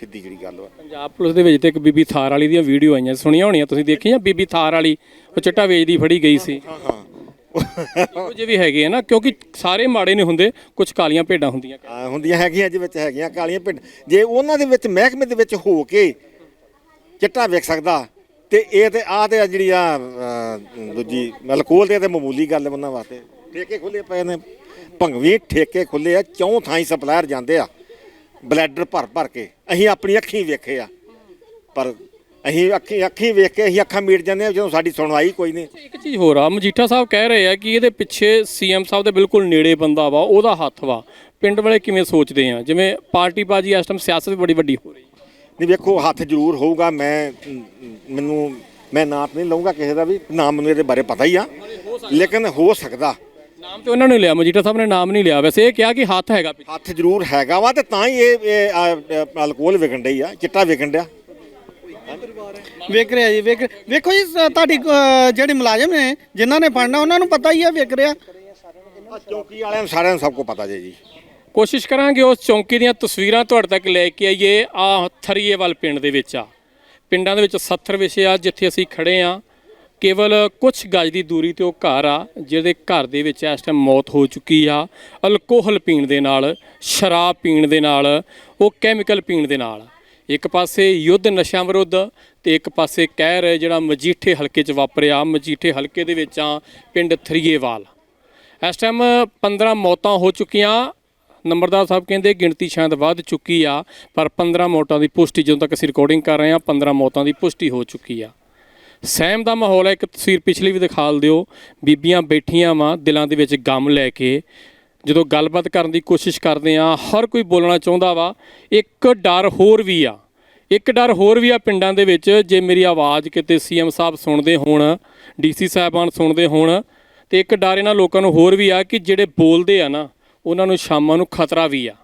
ਸਿੱਧੀ ਜਿਹੜੀ ਗੱਲ ਵਾ। ਪੰਜਾਬ ਪੁਲਿਸ ਦੇ ਵਿੱਚ ਤੇ ਇੱਕ ਬੀਬੀ ਥਾਰ ਵਾਲੀ ਦੀਆਂ ਵੀਡੀਓ ਆਈਆਂ ਸੁਣੀਆਂ ਹੋਣੀਆਂ ਤੁਸੀਂ ਦੇਖੀਆਂ? ਬੀਬੀ ਥਾਰ ਵਾਲੀ ਉਹ ਚਿੱਟਾ ਵੇਚਦੀ ਫੜੀ ਗਈ ਸੀ। ਹਾਂ ਹਾਂ। ਉਹ ਜਿਹੇ ਵੀ ਹੈਗੇ ਆ ਨਾ ਕਿਉਂਕਿ ਸਾਰੇ ਮਾੜੇ ਨਹੀਂ ਹੁੰਦੇ ਕੁਝ ਕਾਲੀਆਂ ਭੇਡਾਂ ਹੁੰਦੀਆਂ ਹਾਂ, ਹੁੰਦੀਆਂ ਹੈਗੀਆਂ ਜਿਹਦੇ ਵਿੱਚ ਹੈਗੀਆਂ ਕਾਲੀਆਂ ਪਿੰਡ ਜੇ ਉਹਨਾਂ ਦੇ ਵਿੱਚ ਮਹਿਕਮੇ ਦੇ ਵਿੱਚ ਹੋ ਕੇ ਚਿੱਟਾ ਵੇਖ ਸਕਦਾ ਤੇ ਇਹ ਤੇ ਆ ਤੇ ਆ ਜਿਹੜੀ ਆ ਅਹ, ਦੂਜੀ ਮਤਲਬ ਕੋਲ ਤੇ ਤੇ ਮਾਮੂਲੀ ਗੱਲ ਹੈ ਉਹਨਾਂ ਵਾਸਤੇ। ਠੇਕੇ ਖੁੱਲੇ ਪਏ ਨੇ। ਭੰਗਵੀ ਠੇਕੇ ਖੁੱਲੇ ਆ ਚੌਂ ਥਾਈਂ ਸਪਲਾਇਰ ਜਾਂਦੇ ਆ ਬਲੈਡਰ ਭਰ ਭਰ ਕੇ। ਅਸੀਂ ਆਪਣੀ ਅੱਖੀਂ ਵੇਖੇ ਆ। ਪਰ ਅਸੀਂ ਅੱਖੀਂ ਅੱਖੀਂ ਵੇਖ ਕੇ ਅਸੀਂ ਅੱਖਾਂ ਮੀਟ ਜਾਂਦੇ ਆ ਜਦੋਂ ਸਾਡੀ ਸੁਣਵਾਈ ਕੋਈ ਨਹੀਂ। ਇੱਕ ਚੀਜ਼ ਹੋਰ ਆ ਮਜੀਠਾ ਸਾਹਿਬ ਕਹਿ ਰਹੇ ਆ ਕਿ ਇਹਦੇ ਪਿੱਛੇ ਸੀਐਮ ਸਾਹਿਬ ਦੇ ਬਿਲਕੁਲ ਨੇੜੇ ਬੰਦਾ ਵਾ ਉਹਦਾ ਹੱਥ ਵਾ। ਪਿੰਡ ਵਾਲੇ ਕਿਵੇਂ ਸੋਚਦੇ ਆ? ਜਿਵੇਂ ਪਾਰਟੀ ਬਾਜੀ ਇਸ ਟਾਈਮ ਸਿਆਸਤ ਵੀ ਬੜੀ ਵੱਡੀ ਹੋ ਰਹੀ ਨਹੀਂ ਵੇਖੋ ਹੱਥ ਜ਼ਰੂਰ ਹੋਊਗਾ ਮੈਂ ਮੈਨੂੰ ਮੈਂ ਨਾਂ ਤਾਂ ਨਹੀਂ ਲਊਂਗਾ ਕਿਸੇ ਦਾ ਵੀ ਨਾ ਮੈਨੂੰ ਇਹਦੇ ਬਾਰੇ ਪਤਾ ਹੀ ਆ। ਲੇਕਿਨ ਹੋ ਸਕਦਾ। ਨਾਮ ਤੇ ਉਹਨਾਂ ਨੇ ਲਿਆ ਮਜੀਠਾ ਸਾਹਿਬ ਨੇ ਨਾਮ ਨਹੀਂ ਲਿਆ। ਵੈਸੇ ਇਹ ਕਿਹਾ ਕਿ ਹੱਥ ਹੈਗਾ ਹੱਥ ਜ਼ਰੂਰ ਹੈਗਾ ਵਾ ਤੇ ਤਾਂ ਹੀ ਇਹ ਅਲਕੋਹਲ ਵਿਕਣ ਡਈ ਆ ਚਿੱਟਾ ਵਿਕਣ ਡਿਆ। ਵੇਖ ਰਿਹਾ ਜੀ ਵੇਖ ਵੇਖੋ ਜੀ ਸ- ਤੁਹਾਡੀ ਅ, ਜਿਹੜੇ ਮੁਲਾਜ਼ਮ ਨੇ ਜਿਨ੍ਹਾਂ ਨੇ ਫੜਨਾ ਉਹਨਾਂ ਨੂੰ ਪਤਾ ਹੀ ਆ ਵੇਖ ਰਿਹਾ। ਆ ਚੌਕੀ ਵਾਲਿਆਂ ਨੂੰ ਸਾਰਿਆਂ ਨੂੰ ਸਭ ਕੁਝ ਪਤਾ ਜੇ ਜੀ। ਕੋਸ਼ਿਸ਼ ਕਰਾਂਗੇ ਉਸ ਚੌਂਕੀ ਦੀਆਂ ਤਸਵੀਰਾਂ ਤੁਹਾਡੇ ਤੱਕ ਲੈ ਕੇ ਆਈਏ। ਆ ਥਰੀਏਵਾਲ ਪਿੰਡ ਦੇ ਵਿੱਚ ਆ। ਪਿੰਡਾਂ ਦੇ ਵਿੱਚ 70 ਵਿਸ਼ੇ ਆ ਜਿੱਥੇ ਅਸੀਂ ਖੜੇ ਆ। ਕੇਵਲ ਕੁਝ ਗਜ ਦੀ ਦੂਰੀ ਤੇ ਉਹ ਘਰ ਆ ਜਿਹਦੇ ਘਰ ਦੇ ਵਿੱਚ ਇਸ ਟਾਈਮ ਮੌਤ ਹੋ ਚੁੱਕੀ ਆ। ਅਲਕੋਹਲ ਪੀਣ ਦੇ ਨਾਲ ਸ਼ਰਾਬ ਪੀਣ ਦੇ ਨਾਲ ਉਹ ਕੈਮੀਕਲ ਪੀਣ ਦੇ ਨਾਲ। ਇੱਕ ਪਾਸੇ ਯੁੱਧ ਨਸ਼ਿਆਂ ਵਿਰੁੱਧ ਤੇ ਇੱਕ ਪਾਸੇ ਕਹਿਰ ਜਿਹੜਾ ਮਜੀਠੇ ਹਲਕੇ 'ਚ ਵਾਪਰਿਆ, ਮਜੀਠੇ ਹਲਕੇ ਦੇ ਵਿੱਚ ਆ ਪਿੰਡ ਥਰੀਏਵਾਲ। ਇਸ ਟਾਈਮ 15 ਮੌਤਾਂ ਹੋ ਚੁੱਕੀਆਂ। ਨੰਬਰਦਾਰ ਸਾਹਿਬ ਕਹਿੰਦੇ ਗਿਣਤੀ ਸ਼ਾਇਦ ਵੱਧ ਚੁੱਕੀ ਆ, ਪਰ 15 ਮੌਤਾਂ ਦੀ ਪੁਸ਼ਟੀ ਜਦੋਂ ਤੱਕ ਅਸੀਂ ਰਿਕਾਰਡਿੰਗ ਕਰ ਰਹੇ ਹਾਂ 15 ਮੌਤਾਂ ਦੀ ਪੁਸ਼ਟੀ ਹੋ ਚੁੱਕੀ ਆ। ਸਹਿਮ ਦਾ ਮਾਹੌਲ ਹੈ, ਇੱਕ ਤਸਵੀਰ ਪਿਛਲੀ ਵੀ ਦਿਖਾਲ ਦਿਓ। ਬੀਬੀਆਂ ਬੈਠੀਆਂ ਵਾਂ, ਦਿਲਾਂ ਦੇ ਵਿੱਚ ਗਮ ਲੈ ਕੇ। ਜਦੋਂ ਗੱਲਬਾਤ ਕਰਨ ਦੀ ਕੋਸ਼ਿਸ਼ ਕਰਦੇ ਆ ਹਰ ਕੋਈ ਬੋਲਣਾ ਚਾਹੁੰਦਾ ਵਾ ਇੱਕ ਡਰ ਹੋਰ ਵੀ ਆ। ਇੱਕ ਡਰ ਹੋਰ ਵੀ ਆ ਪਿੰਡਾਂ ਦੇ ਵਿੱਚ ਜੇ ਮੇਰੀ ਆਵਾਜ਼ ਕਿਤੇ ਸੀਐਮ ਸਾਹਿਬ ਸੁਣਦੇ ਹੋਣ ਡੀਸੀ ਸਾਹਿਬਾਨ ਸੁਣਦੇ ਹੋਣ ਤੇ ਇੱਕ ਡਰ ਇਹਨਾਂ ਲੋਕਾਂ ਨੂੰ ਹੋਰ ਵੀ ਆ ਕਿ ਜਿਹੜੇ ਬੋਲਦੇ ਆ ਨਾ ਉਹਨਾਂ ਨੂੰ ਸ਼ਾਮਾਂ ਨੂੰ ਖਤਰਾ ਵੀ ਆ।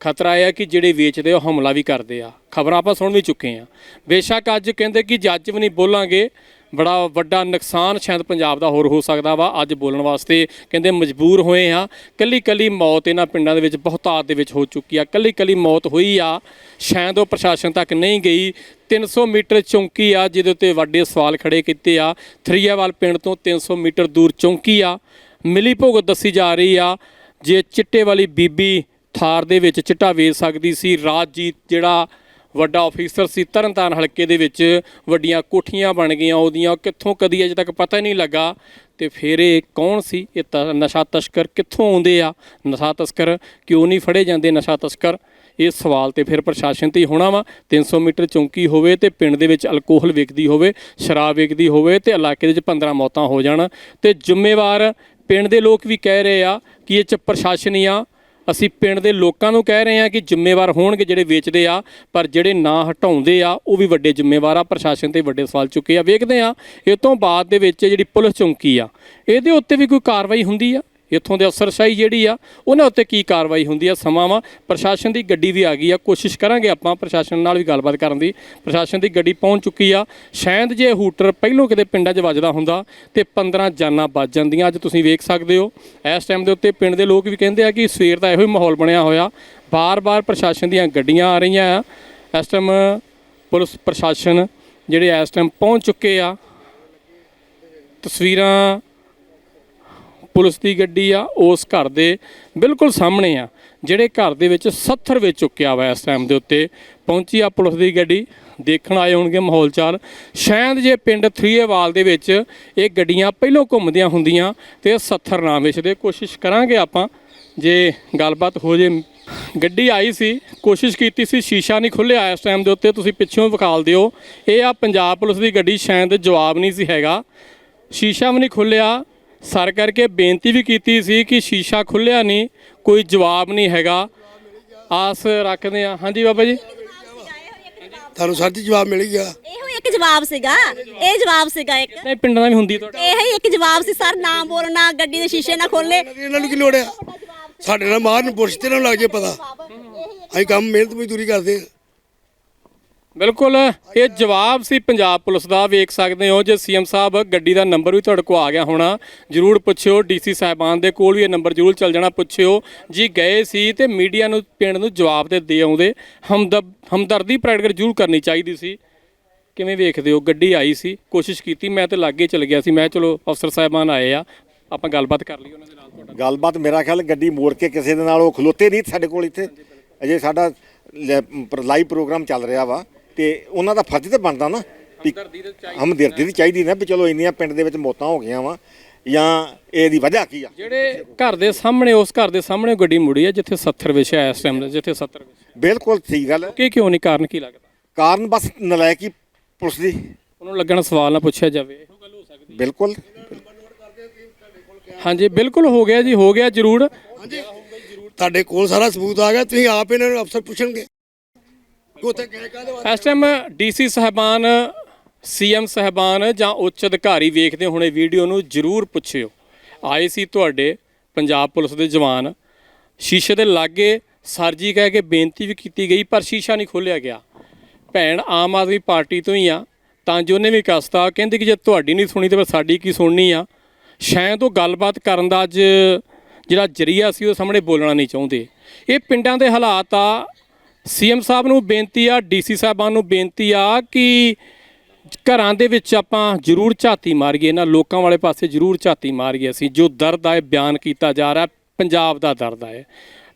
ਖਤਰਾ ਇਹ ਆ ਕਿ ਜਿਹੜੇ ਵੇਚਦੇ ਆ, ਉਹ ਹਮਲਾ ਵੀ ਕਰਦੇ ਆ। ਖਬਰਾਂ ਆਪਾਂ ਸੁਣ ਵੀ ਚੁੱਕੇ ਆ ਬੇਸ਼ੱਕ ਅੱਜ ਕਹਿੰਦੇ ਕਿ ਜੱਜ ਵੀ ਨਹੀਂ ਬੋਲਾਂਗੇ ਬੜਾ ਵੱਡਾ ਨੁਕਸਾਨ ਸ਼ਾਇਦ ਪੰਜਾਬ ਦਾ ਹੋਰ ਹੋ ਸਕਦਾ ਵਾ, ਅੱਜ ਬੋਲਣ ਵਾਸਤੇ ਕਹਿੰਦੇ ਮਜਬੂਰ ਹੋਏ ਆ। ਕੱਲੀ ਕੱਲੀ ਮੌਤ ਇਹਨਾਂ ਪਿੰਡਾਂ ਦੇ ਵਿੱਚ, ਬਹੁਤਾਤ ਦੇ ਵਿੱਚ ਹੋ ਚੁੱਕੀ ਆ। ਕੱਲੀ ਕੱਲੀ ਮੌਤ ਹੋਈ ਆ, ਸ਼ਾਇਦ ਉਹ ਪ੍ਰਸ਼ਾਸਨ ਤੱਕ ਨਹੀਂ ਗਈ। 300 ਮੀਟਰ ਚੌਂਕੀ ਆ, ਜਿਹਦੇ ਉੱਤੇ ਵੱਡੇ ਸਵਾਲ ਖੜੇ ਕੀਤੇ ਆ। ਥਰੀਆਵਾਲ ਪਿੰਡ ਤੋਂ 300 ਮੀਟਰ ਦੂਰ ਚੌਂਕੀ ਆ। ਮਿਲੀ ਭੁਗਤ ਦੱਸੀ ਜਾ ਰਹੀ ਆ, ਜੇ ਚਿੱਟੇ ਵਾਲੀ ਬੀਬੀ ਥਾਰ ਦੇ ਵਿੱਚ ਚਿੱਟਾ ਵੇਚ ਸਕਦੀ ਸੀ, ਰਾਜਜੀਤ ਜਿਹੜਾ ਵੱਡਾ ਅਫੀਸਰ ਸੀ। ਤਰਨਤਾਰਨ ਹਲਕੇ ਦੇ ਵਿੱਚ ਵੱਡੀਆਂ ਕੋਠੀਆਂ ਬਣ ਗਈਆਂ। ਉਹਦੀਆਂ ਕਿੱਥੋਂ ਕਦੀ ਅਜੇ ਤੱਕ ਪਤਾ ਹੀ ਨਹੀਂ ਲੱਗਾ। ਤੇ ਫਿਰ ਇਹ ਕੌਣ ਸੀ? ਇਹ ਤ- ਨਸ਼ਾ ਤਸਕਰ ਕਿੱਥੋਂ ਆਉਂਦੇ ਆ? ਨਸ਼ਾ ਤਸਕਰ ਕਿਉਂ ਨਹੀਂ ਫੜੇ ਜਾਂਦੇ ਨਸ਼ਾ ਤਸਕਰ? ਇਹ ਸਵਾਲ ਤੇ ਫਿਰ ਪ੍ਰਸ਼ਾਸਨ ਤੇ ਹੀ ਹੋਣਾ ਵਾ। 300 ਮੀਟਰ ਚੌਂਕੀ ਹੋਵੇ ਤੇ ਪਿੰਡ ਦੇ ਵਿੱਚ ਅਲਕੋਹਲ ਵਿਕਦੀ ਹੋਵੇ, ਸ਼ਰਾਬ ਵਿਕਦੀ ਹੋਵੇ ਤੇ ਇਲਾਕੇ ਦੇ ਵਿੱਚ 15 ਮੌਤਾਂ ਹੋ ਜਾਣ। ਤੇ ਜ਼ਿੰਮੇਵਾਰ ਪਿੰਡ ਦੇ ਲੋਕ ਵੀ ਕਹਿ ਰਹੇ ਆ ਕਿ ਇਹ ਚ ਪ੍ਰਸ਼ਾਸਨ ਹੀ ਆ। ਅਸੀਂ ਪਿੰਡ ਦੇ ਲੋਕਾਂ ਨੂੰ ਕਹਿ ਰਹੇ ਹਾਂ ਕਿ ਜ਼ਿੰਮੇਵਾਰ ਹੋਣਗੇ ਜਿਹੜੇ ਵੇਚਦੇ ਆ, ਪਰ ਜਿਹੜੇ ਨਾ ਹਟਾਉਂਦੇ ਆ, ਉਹ ਵੀ ਵੱਡੇ ਜ਼ਿੰਮੇਵਾਰ ਆ, ਪ੍ਰਸ਼ਾਸਨ ਤੇ ਵੱਡੇ ਸਵਾਲ ਚੁੱਕੇ ਆ। ਵੇਖਦੇ ਆ ਇਹ ਤੋਂ ਬਾਅਦ ਦੇ ਵਿੱਚ ਜਿਹੜੀ ਪੁਲਿਸ ਚੌਂਕੀ ਆ, ਇਹਦੇ ਉੱਤੇ ਵੀ ਕੋਈ ਕਾਰਵਾਈ ਹੁੰਦੀ ਆ? ਇੱਥੋਂ ਦੇ ਅਫਸਰਸ਼ਾਹੀ ਜਿਹੜੀ ਆ, ਉਹਨਾਂ ਉੱਤੇ ਕੀ ਕਾਰਵਾਈ ਹੁੰਦੀ ਆ ਸਮਾਂ ਵਾ ਪ੍ਰਸ਼ਾਸਨ ਦੀ ਗੱਡੀ ਵੀ ਆ ਗਈ ਆ, ਕੋਸ਼ਿਸ਼ ਕਰਾਂਗੇ ਆਪਾਂ ਪ੍ਰਸ਼ਾਸਨ ਨਾਲ ਵੀ ਗੱਲਬਾਤ ਕਰਨ ਦੀ। ਪ੍ਰਸ਼ਾਸਨ ਦੀ ਗੱਡੀ ਪਹੁੰਚ ਚੁੱਕੀ ਆ। ਸ਼ਾਇਦ ਜੇ ਹੂਟਰ ਪਹਿਲੋਂ ਕਿਤੇ ਪਿੰਡਾਂ 'ਚ ਵੱਜਦਾ ਹੁੰਦਾ ਤੇ 15 ਜਾਨਾਂ ਬਚ ਜਾਂਦੀਆਂ, ਅੱਜ ਤੁਸੀਂ ਵੇਖ ਸਕਦੇ ਹੋ। ਇਸ ਟਾਈਮ ਦੇ ਉੱਤੇ ਪਿੰਡ ਦੇ ਲੋਕ ਵੀ ਕਹਿੰਦੇ ਆ ਕਿ ਸਵੇਰ ਦਾ ਇਹੋ ਹੀ ਮਾਹੌਲ ਬਣਿਆ ਹੋਇਆ। ਬਾਰ-ਬਾਰ ਪ੍ਰਸ਼ਾਸਨ ਦੀਆਂ ਗੱਡੀਆਂ ਆ ਰਹੀਆਂ ਆ। ਇਸ ਟਾਈਮ ਪੁਲਿਸ ਪ੍ਰਸ਼ਾਸਨ ਜਿਹੜੇ ਇਸ ਟਾਈਮ ਪਹੁੰਚ ਚੁੱਕੇ ਆ। ਤਸਵੀਰਾਂ ਪੁਲਿਸ ਦੀ ਗੱਡੀ ਆ, ਉਸ ਘਰ ਦੇ ਬਿਲਕੁਲ ਸਾਹਮਣੇ ਆ, ਜਿਹੜੇ ਘਰ ਦੇ ਵਿੱਚ 70 ਵਿੱਚ ਚੁੱਕਿਆ ਵਾ ਇਸ ਟਾਈਮ ਦੇ ਉੱਤੇ। ਪਹੁੰਚੀ ਆ ਪੁਲਿਸ ਦੀ ਗੱਡੀ, ਦੇਖਣ ਆਏ ਹੋਣਗੇ ਮਾਹੌਲ ਚਾਲ। ਸ਼ਾਇਦ ਜੇ ਪਿੰਡ ਥਰੀਏਵਾਲ ਦੇ ਵਿੱਚ ਇਹ ਗੱਡੀਆਂ ਪਹਿਲੋਂ ਘੁੰਮਦੀਆਂ ਹੁੰਦੀਆਂ ਤੇ 70 ਨਾ ਵੇਚਦੇ ਕੋਸ਼ਿਸ਼ ਕਰਾਂਗੇ ਆਪਾਂ ਜੇ ਗੱਲਬਾਤ ਹੋ ਜੇ। ਗੱਡੀ ਆਈ ਸੀ, ਕੋਸ਼ਿਸ਼ ਕੀਤੀ ਸੀ, ਸ਼ੀਸ਼ਾ ਨਹੀਂ ਖੁੱਲਿਆ ਇਸ ਟਾਈਮ ਦੇ ਉੱਤੇ, ਤੁਸੀਂ ਪਿੱਛੋਂ ਵਿਖਾਲ ਦਿਓ। ਇਹ ਆ ਪੰਜਾਬ ਪੁਲਿਸ ਦੀ ਗੱਡੀ, ਸ਼ਾਇਦ ਜਵਾਬ ਨਹੀਂ ਸੀ ਹੈਗਾ। ਸ਼ੀਸ਼ਾ ਵੀ ਨਹੀਂ ਖੁੱਲਿਆ ਸਰ ਕਰਕੇ ਬੇਨਤੀ ਵੀ ਕੀਤੀ ਸੀ ਕਿ ਸ਼ੀਸ਼ਾ ਖੁੱਲਿਆ ਨਹੀਂ ਕੋਈ ਜਵਾਬ ਨਹੀਂ ਹੈਗਾ। ਆਸ ਰੱਖਦੇ ਆ ਹਾਂਜੀ ਬਾਬਾ ਜੀ। ਤੁਹਾਨੂੰ ਸਰ ਜੀ ਜਵਾਬ ਮਿਲ ਗਿਆ। ਇਹੋ ਇੱਕ ਜਵਾਬ ਸੀਗਾ। ਇਹ ਜਵਾਬ ਸੀਗਾ ਇੱਕ। ਨਹੀਂ ਪਿੰਡਾਂ ਦਾ ਵੀ ਹੁੰਦੀ ਤੁਹਾਡਾ। ਇਹ ਹੀ ਇੱਕ ਜਵਾਬ ਸੀ ਸਰ ਨਾ ਬੋਲਣਾ ਗੱਡੀ ਦੇ ਸ਼ੀਸ਼ੇ ਨਾ ਖੋਲੇ ਇਹਨਾਂ ਨੂੰ ਕੀ ਲੋੜ ਆ? ਸਾਡੇ ਨਾਲ ਮਾਰਨ ਪੁਰਸ਼ ਤੇ ਨਾ ਲੱਗ ਜੇ ਪਤਾ। ਅਸੀਂ ਕੰਮ ਮਿਹਨਤ ਮਜ਼ਦੂਰੀ ਕਰਦੇ ਆ। ਬਿਲਕੁਲ, ਇਹ ਜਵਾਬ ਸੀ ਪੰਜਾਬ ਪੁਲਿਸ ਦਾ, ਵੇਖ ਸਕਦੇ ਹੋ ਜੇ ਸੀਐਮ ਸਾਹਿਬ ਗੱਡੀ ਦਾ ਨੰਬਰ ਵੀ ਤੁਹਾਡੇ ਕੋਲ ਆ ਗਿਆ ਹੋਣਾ, ਜਰੂਰ ਪੁੱਛਿਓ, ਡੀਸੀ ਸਾਹਿਬਾਨ ਦੇ ਕੋਲ ਵੀ ਇਹ ਨੰਬਰ ਜਰੂਰ ਚੱਲ ਜਾਣਾ, ਪੁੱਛਿਓ, ਜੀ ਗਏ ਸੀ ਤੇ ਮੀਡੀਆ ਨੂੰ, ਪਿੰਡ ਨੂੰ ਜਵਾਬ ਤੇ ਦੇ ਆਉਂਦੇ ਹਮਦਰ ਹਮਦਰਦੀ ਪ੍ਰਗਟ ਜਰੂਰ ਕਰਨੀ ਚਾਹੀਦੀ ਸੀ। ਕਿਵੇਂ ਵੇਖਦੇ ਹੋ, ਗੱਡੀ ਆਈ ਸੀ, ਕੋਸ਼ਿਸ਼ ਕੀਤੀ, ਮੈਂ ਤੇ ਲਾਗੇ ਚਲ ਗਿਆ ਸੀ, ਮੈਂ ਕਿਹਾ ਚਲੋ ਅਫਸਰ ਸਾਹਿਬਾਨ ਆਏ ਆ, ਆਪਾਂ ਗੱਲਬਾਤ ਕਰ ਲਈ ਉਹਨਾਂ ਦੇ ਨਾਲ ਤੁਹਾਡਾ। ਗੱਲਬਾਤ ਮੇਰਾ ਖਿਆਲ ਗੱਡੀ ਮੋੜ ਕੇ ਕਿਸੇ ਦੇ ਨਾਲ ਉਹ ਖਲੋਤੇ ਨਹੀਂ ਸਾਡੇ ਕੋਲ ਇੱਥੇ, ਅਜੇ ਸਾਡਾ ਲਾਈਵ ਪ੍ਰੋਗਰਾਮ ਚੱਲ ਰਿਹਾ ਵਾ। ਤੇ ਉਹਨਾਂ ਦਾ ਫਰਜ਼ ਤੇ ਬਣਦਾ ਨਾ ਹਮਦਰਦੀ ਦੀ ਚਾਹੀਦੀ ਨਾ ਵੀ ਚਲੋ ਇੰਨੀਆਂ ਪਿੰਡ ਦੇ ਵਿੱਚ ਮੌਤਾਂ ਹੋ ਗਈਆਂ ਵਾ ਜਾਂ ਇਹਦੀ ਵਜ੍ਹਾ ਕੀ ਆ? ਜਿਹੜੇ ਘਰ ਦੇ ਸਾਹਮਣੇ ਉਸ ਘਰ ਦੇ ਸਾਹਮਣੇ ਗੱਡੀ ਮੁੜੀ ਆ ਜਿੱਥੇ 70 ਵਿਛਿਆ ਇਸ ਟਾਈਮ ਜਿੱਥੇ 70 ਵਿਛਿਆ। ਬਿਲਕੁਲ ਠੀਕ ਗੱਲ ਹੈ। ਕਿ ਕਿਉਂ ਨਹੀਂ ਕਾਰਨ ਕੀ ਲੱਗਦਾ? ਕਾਰਨ ਬਸ ਨਲਾਇਕੀ ਪੁਲਿਸ ਦੀ। ਉਹਨੂੰ ਲੱਗਣ ਸਵਾਲ ਨਾ ਪੁੱਛਿਆ ਜਾਵੇ। ਇਹੋ ਗੱਲ ਹੋ ਸਕਦੀ ਬਿਲਕੁਲ। ਹਾਂਜੀ ਬਿਲਕੁਲ ਹੋ ਗਿਆ ਜੀ ਹੋ ਗਿਆ ਜਰੂਰ। ਤੁਹਾਡੇ ਕੋਲ ਸਾਰਾ ਸਬੂਤ ਆ ਗਿਆ ਤੁਸੀਂ ਆਪ ਇਹਨਾਂ ਨੂੰ ਅਫਸਰ ਪੁੱਛਣਗੇ। ਕਿ ਉੱਥੇ ਗਏ ਕਾਹਦੇ ਵਾਸਤੇ? ਇਸ ਟਾਈਮ ਡੀਸੀ ਸਾਹਿਬਾਨ, ਸੀਐਮ ਸਾਹਿਬਾਨ ਜਾਂ ਉੱਚ ਅਧਿਕਾਰੀ ਵੇਖਦੇ ਹੋਣੇ ਵੀਡੀਓ ਨੂੰ ਜਰੂਰ ਪੁੱਛਿਓ। ਆਏ ਸੀ ਤੁਹਾਡੇ ਪੰਜਾਬ ਪੁਲਿਸ ਦੇ ਜਵਾਨ। ਸ਼ੀਸ਼ੇ ਦੇ ਲਾਗੇ ਸਰਜੀ ਕਹਿ ਕੇ ਬੇਨਤੀ ਵੀ ਕੀਤੀ ਗਈ, ਪਰ ਸ਼ੀਸ਼ਾ ਨਹੀਂ ਖੋਲਿਆ ਗਿਆ। ਭੈਣ ਆਮ ਆਦਮੀ ਪਾਰਟੀ ਤੋਂ ਹੀ ਆ, ਤਾਂ ਜੋ ਉਹਨੇ ਵੀ ਕਸਤਾ। ਕਹਿੰਦੀ ਕਿ ਜੇ ਤੁਹਾਡੀ ਨਹੀਂ ਸੁਣੀ ਤੇ ਫਿਰ ਸਾਡੀ ਕੀ ਸੁਣਨੀ ਆ? ਸ਼ਾਇਦ ਉਹ ਗੱਲਬਾਤ ਕਰਨ ਦਾ ਅੱਜ ਜਿਹੜਾ ਜਰੀਆ ਸੀ, ਉਹ ਸਾਹਮਣੇ ਬੋਲਣਾ ਨਹੀਂ ਚਾਹੁੰਦੇ। ਇਹ ਪਿੰਡਾਂ ਦੇ ਹਾਲਾਤ ਆ ਸੀਐਮ ਸਾਹਿਬ ਨੂੰ ਬੇਨਤੀ ਆ ਡੀਸੀ ਸਾਹਿਬਾਨ ਨੂੰ ਬੇਨਤੀ ਆ ਕਿ ਘਰਾਂ ਦੇ ਵਿੱਚ ਆਪਾਂ ਜ਼ਰੂਰ ਝਾਤੀ ਮਾਰੀਏ, ਇਹਨਾਂ ਲੋਕਾਂ ਵਾਲੇ ਪਾਸੇ ਜ਼ਰੂਰ ਝਾਤੀ ਮਾਰੀਏ ਅਸੀਂ, ਜੋ ਦਰਦ ਆਏ ਬਿਆਨ ਕੀਤਾ ਜਾ ਰਿਹਾ, ਪੰਜਾਬ ਦਾ ਦਰਦ ਆ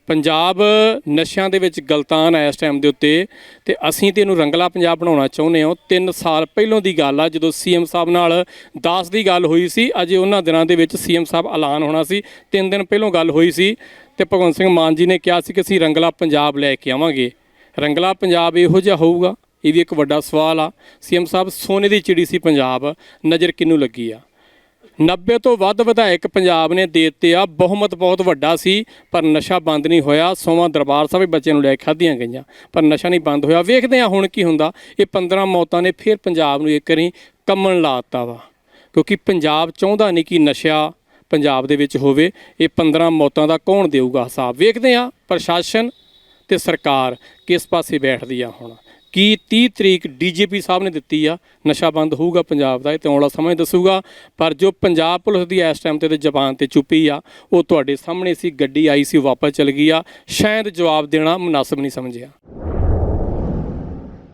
ਪੰਜਾਬ ਨਸ਼ਿਆਂ ਦੇ ਵਿੱਚ ਗਲਤਾਨ ਹੈ ਇਸ ਟਾਈਮ ਦੇ ਉੱਤੇ ਤੇ ਅਸੀਂ ਤੇ ਇਹਨੂੰ ਰੰਗਲਾ ਪੰਜਾਬ ਬਣਾਉਣਾ ਚਾਹੁੰਦੇ ਹਾਂ। 3 ਸਾਲ ਪਹਿਲੋਂ ਦੀ ਗੱਲ ਆ, ਜਦੋਂ ਸੀਐਮ ਸਾਹਿਬ ਨਾਲ 10 ਦੀ ਗੱਲ ਹੋਈ ਸੀ, ਅਜੇ ਉਹਨਾਂ ਦਿਨਾਂ ਦੇ ਵਿੱਚ ਸੀਐਮ ਸਾਹਿਬ ਐਲਾਨ ਹੋਣਾ ਸੀ। 3 ਦਿਨ ਪਹਿਲੋਂ ਗੱਲ ਹੋਈ ਸੀ ਤੇ ਭਗਵੰਤ ਸਿੰਘ ਮਾਨ ਜੀ ਨੇ ਕਿਹਾ ਸੀ ਕਿ ਅਸੀਂ ਰੰਗਲਾ ਪੰਜਾਬ ਲੈ ਕੇ ਆਵਾਂਗੇ। ਰੰਗਲਾ ਪੰਜਾਬ ਇਹੋ ਜਿਹਾ ਹੋਊਗਾ? ਇਹ ਵੀ ਇੱਕ ਵੱਡਾ ਸਵਾਲ ਆ। ਸੀਐਮ ਸਾਹਿਬ ਸੋਨੇ ਦੀ ਚਿੜੀ ਸੀ ਪੰਜਾਬ। ਨਜ਼ਰ ਕਿਹਨੂੰ ਲੱਗੀ ਆ? 90 ਤੋਂ ਵੱਧ ਵਿਧਾਇਕ ਪੰਜਾਬ ਨੇ ਦੇ ਦਿੱਤੇ ਆ। ਬਹੁਮਤ ਬਹੁਤ ਵੱਡਾ ਸੀ, ਪਰ ਨਸ਼ਾ ਬੰਦ ਨਹੀਂ ਹੋਇਆ। ਸੋਵਾਂ ਦਰਬਾਰ ਸਾਹਿਬ ਵੀ ਬੱਚਿਆਂ ਨੂੰ ਲੈ ਕੇ ਖਾਧੀਆਂ ਗਈਆਂ, ਪਰ ਨਸ਼ਾ ਨਹੀਂ ਬੰਦ ਹੋਇਆ। ਵੇਖਦੇ ਆ ਹੁਣ ਕੀ ਹੁੰਦਾ। ਇਹ 15 ਮੌਤਾਂ ਨੇ, ਫਿਰ ਪੰਜਾਬ ਨੂੰ ਇੱਕ ਵਾਰੀ ਕੰਮਣ ਲਾਤਾ ਵਾ। ਕਿਉਂਕਿ ਪੰਜਾਬ ਚਾਹੁੰਦਾ ਨਹੀਂ ਕਿ ਨਸ਼ਾ ਪੰਜਾਬ ਦੇ ਵਿੱਚ ਹੋਵੇ। ਇਹ 15 ਮੌਤਾਂ ਦਾ ਕੌਣ ਦੇਊਗਾ ਹਿਸਾਬ। ਵੇਖਦੇ ਆ ਪ੍ਰਸ਼ਾਸਨ ਤੇ ਸਰਕਾਰ ਕਿਸ ਪਾਸੇ ਬੈਠਦੀ ਆ ਹੁਣ। ਕਿ 30 ਤਰੀਕ ਡੀਜੀਪੀ ਸਾਹਿਬ ਨੇ ਦਿੱਤੀ ਆ, ਨਸ਼ਾ ਬੰਦ ਹੋਊਗਾ ਪੰਜਾਬ ਦਾ, ਇਹ ਤੇ ਆਉਣ ਵਾਲਾ ਸਮਾਂ ਹੀ ਦੱਸੂਗਾ। ਪਰ ਜੋ ਪੰਜਾਬ ਪੁਲਿਸ ਦੀ ਇਸ ਟਾਈਮ ਤੇ ਤੇ ਜ਼ਬਾਨ ਤੇ ਚੁੱਪੀ ਆ, ਉਹ ਤੁਹਾਡੇ ਸਾਹਮਣੇ ਸੀ, ਗੱਡੀ ਆਈ ਸੀ, ਵਾਪਸ ਚਲ ਗਈ ਆ। ਸ਼ਾਇਦ ਜਵਾਬ ਦੇਣਾ ਮੁਨਾਸਬ ਨਹੀਂ ਸਮਝਿਆ।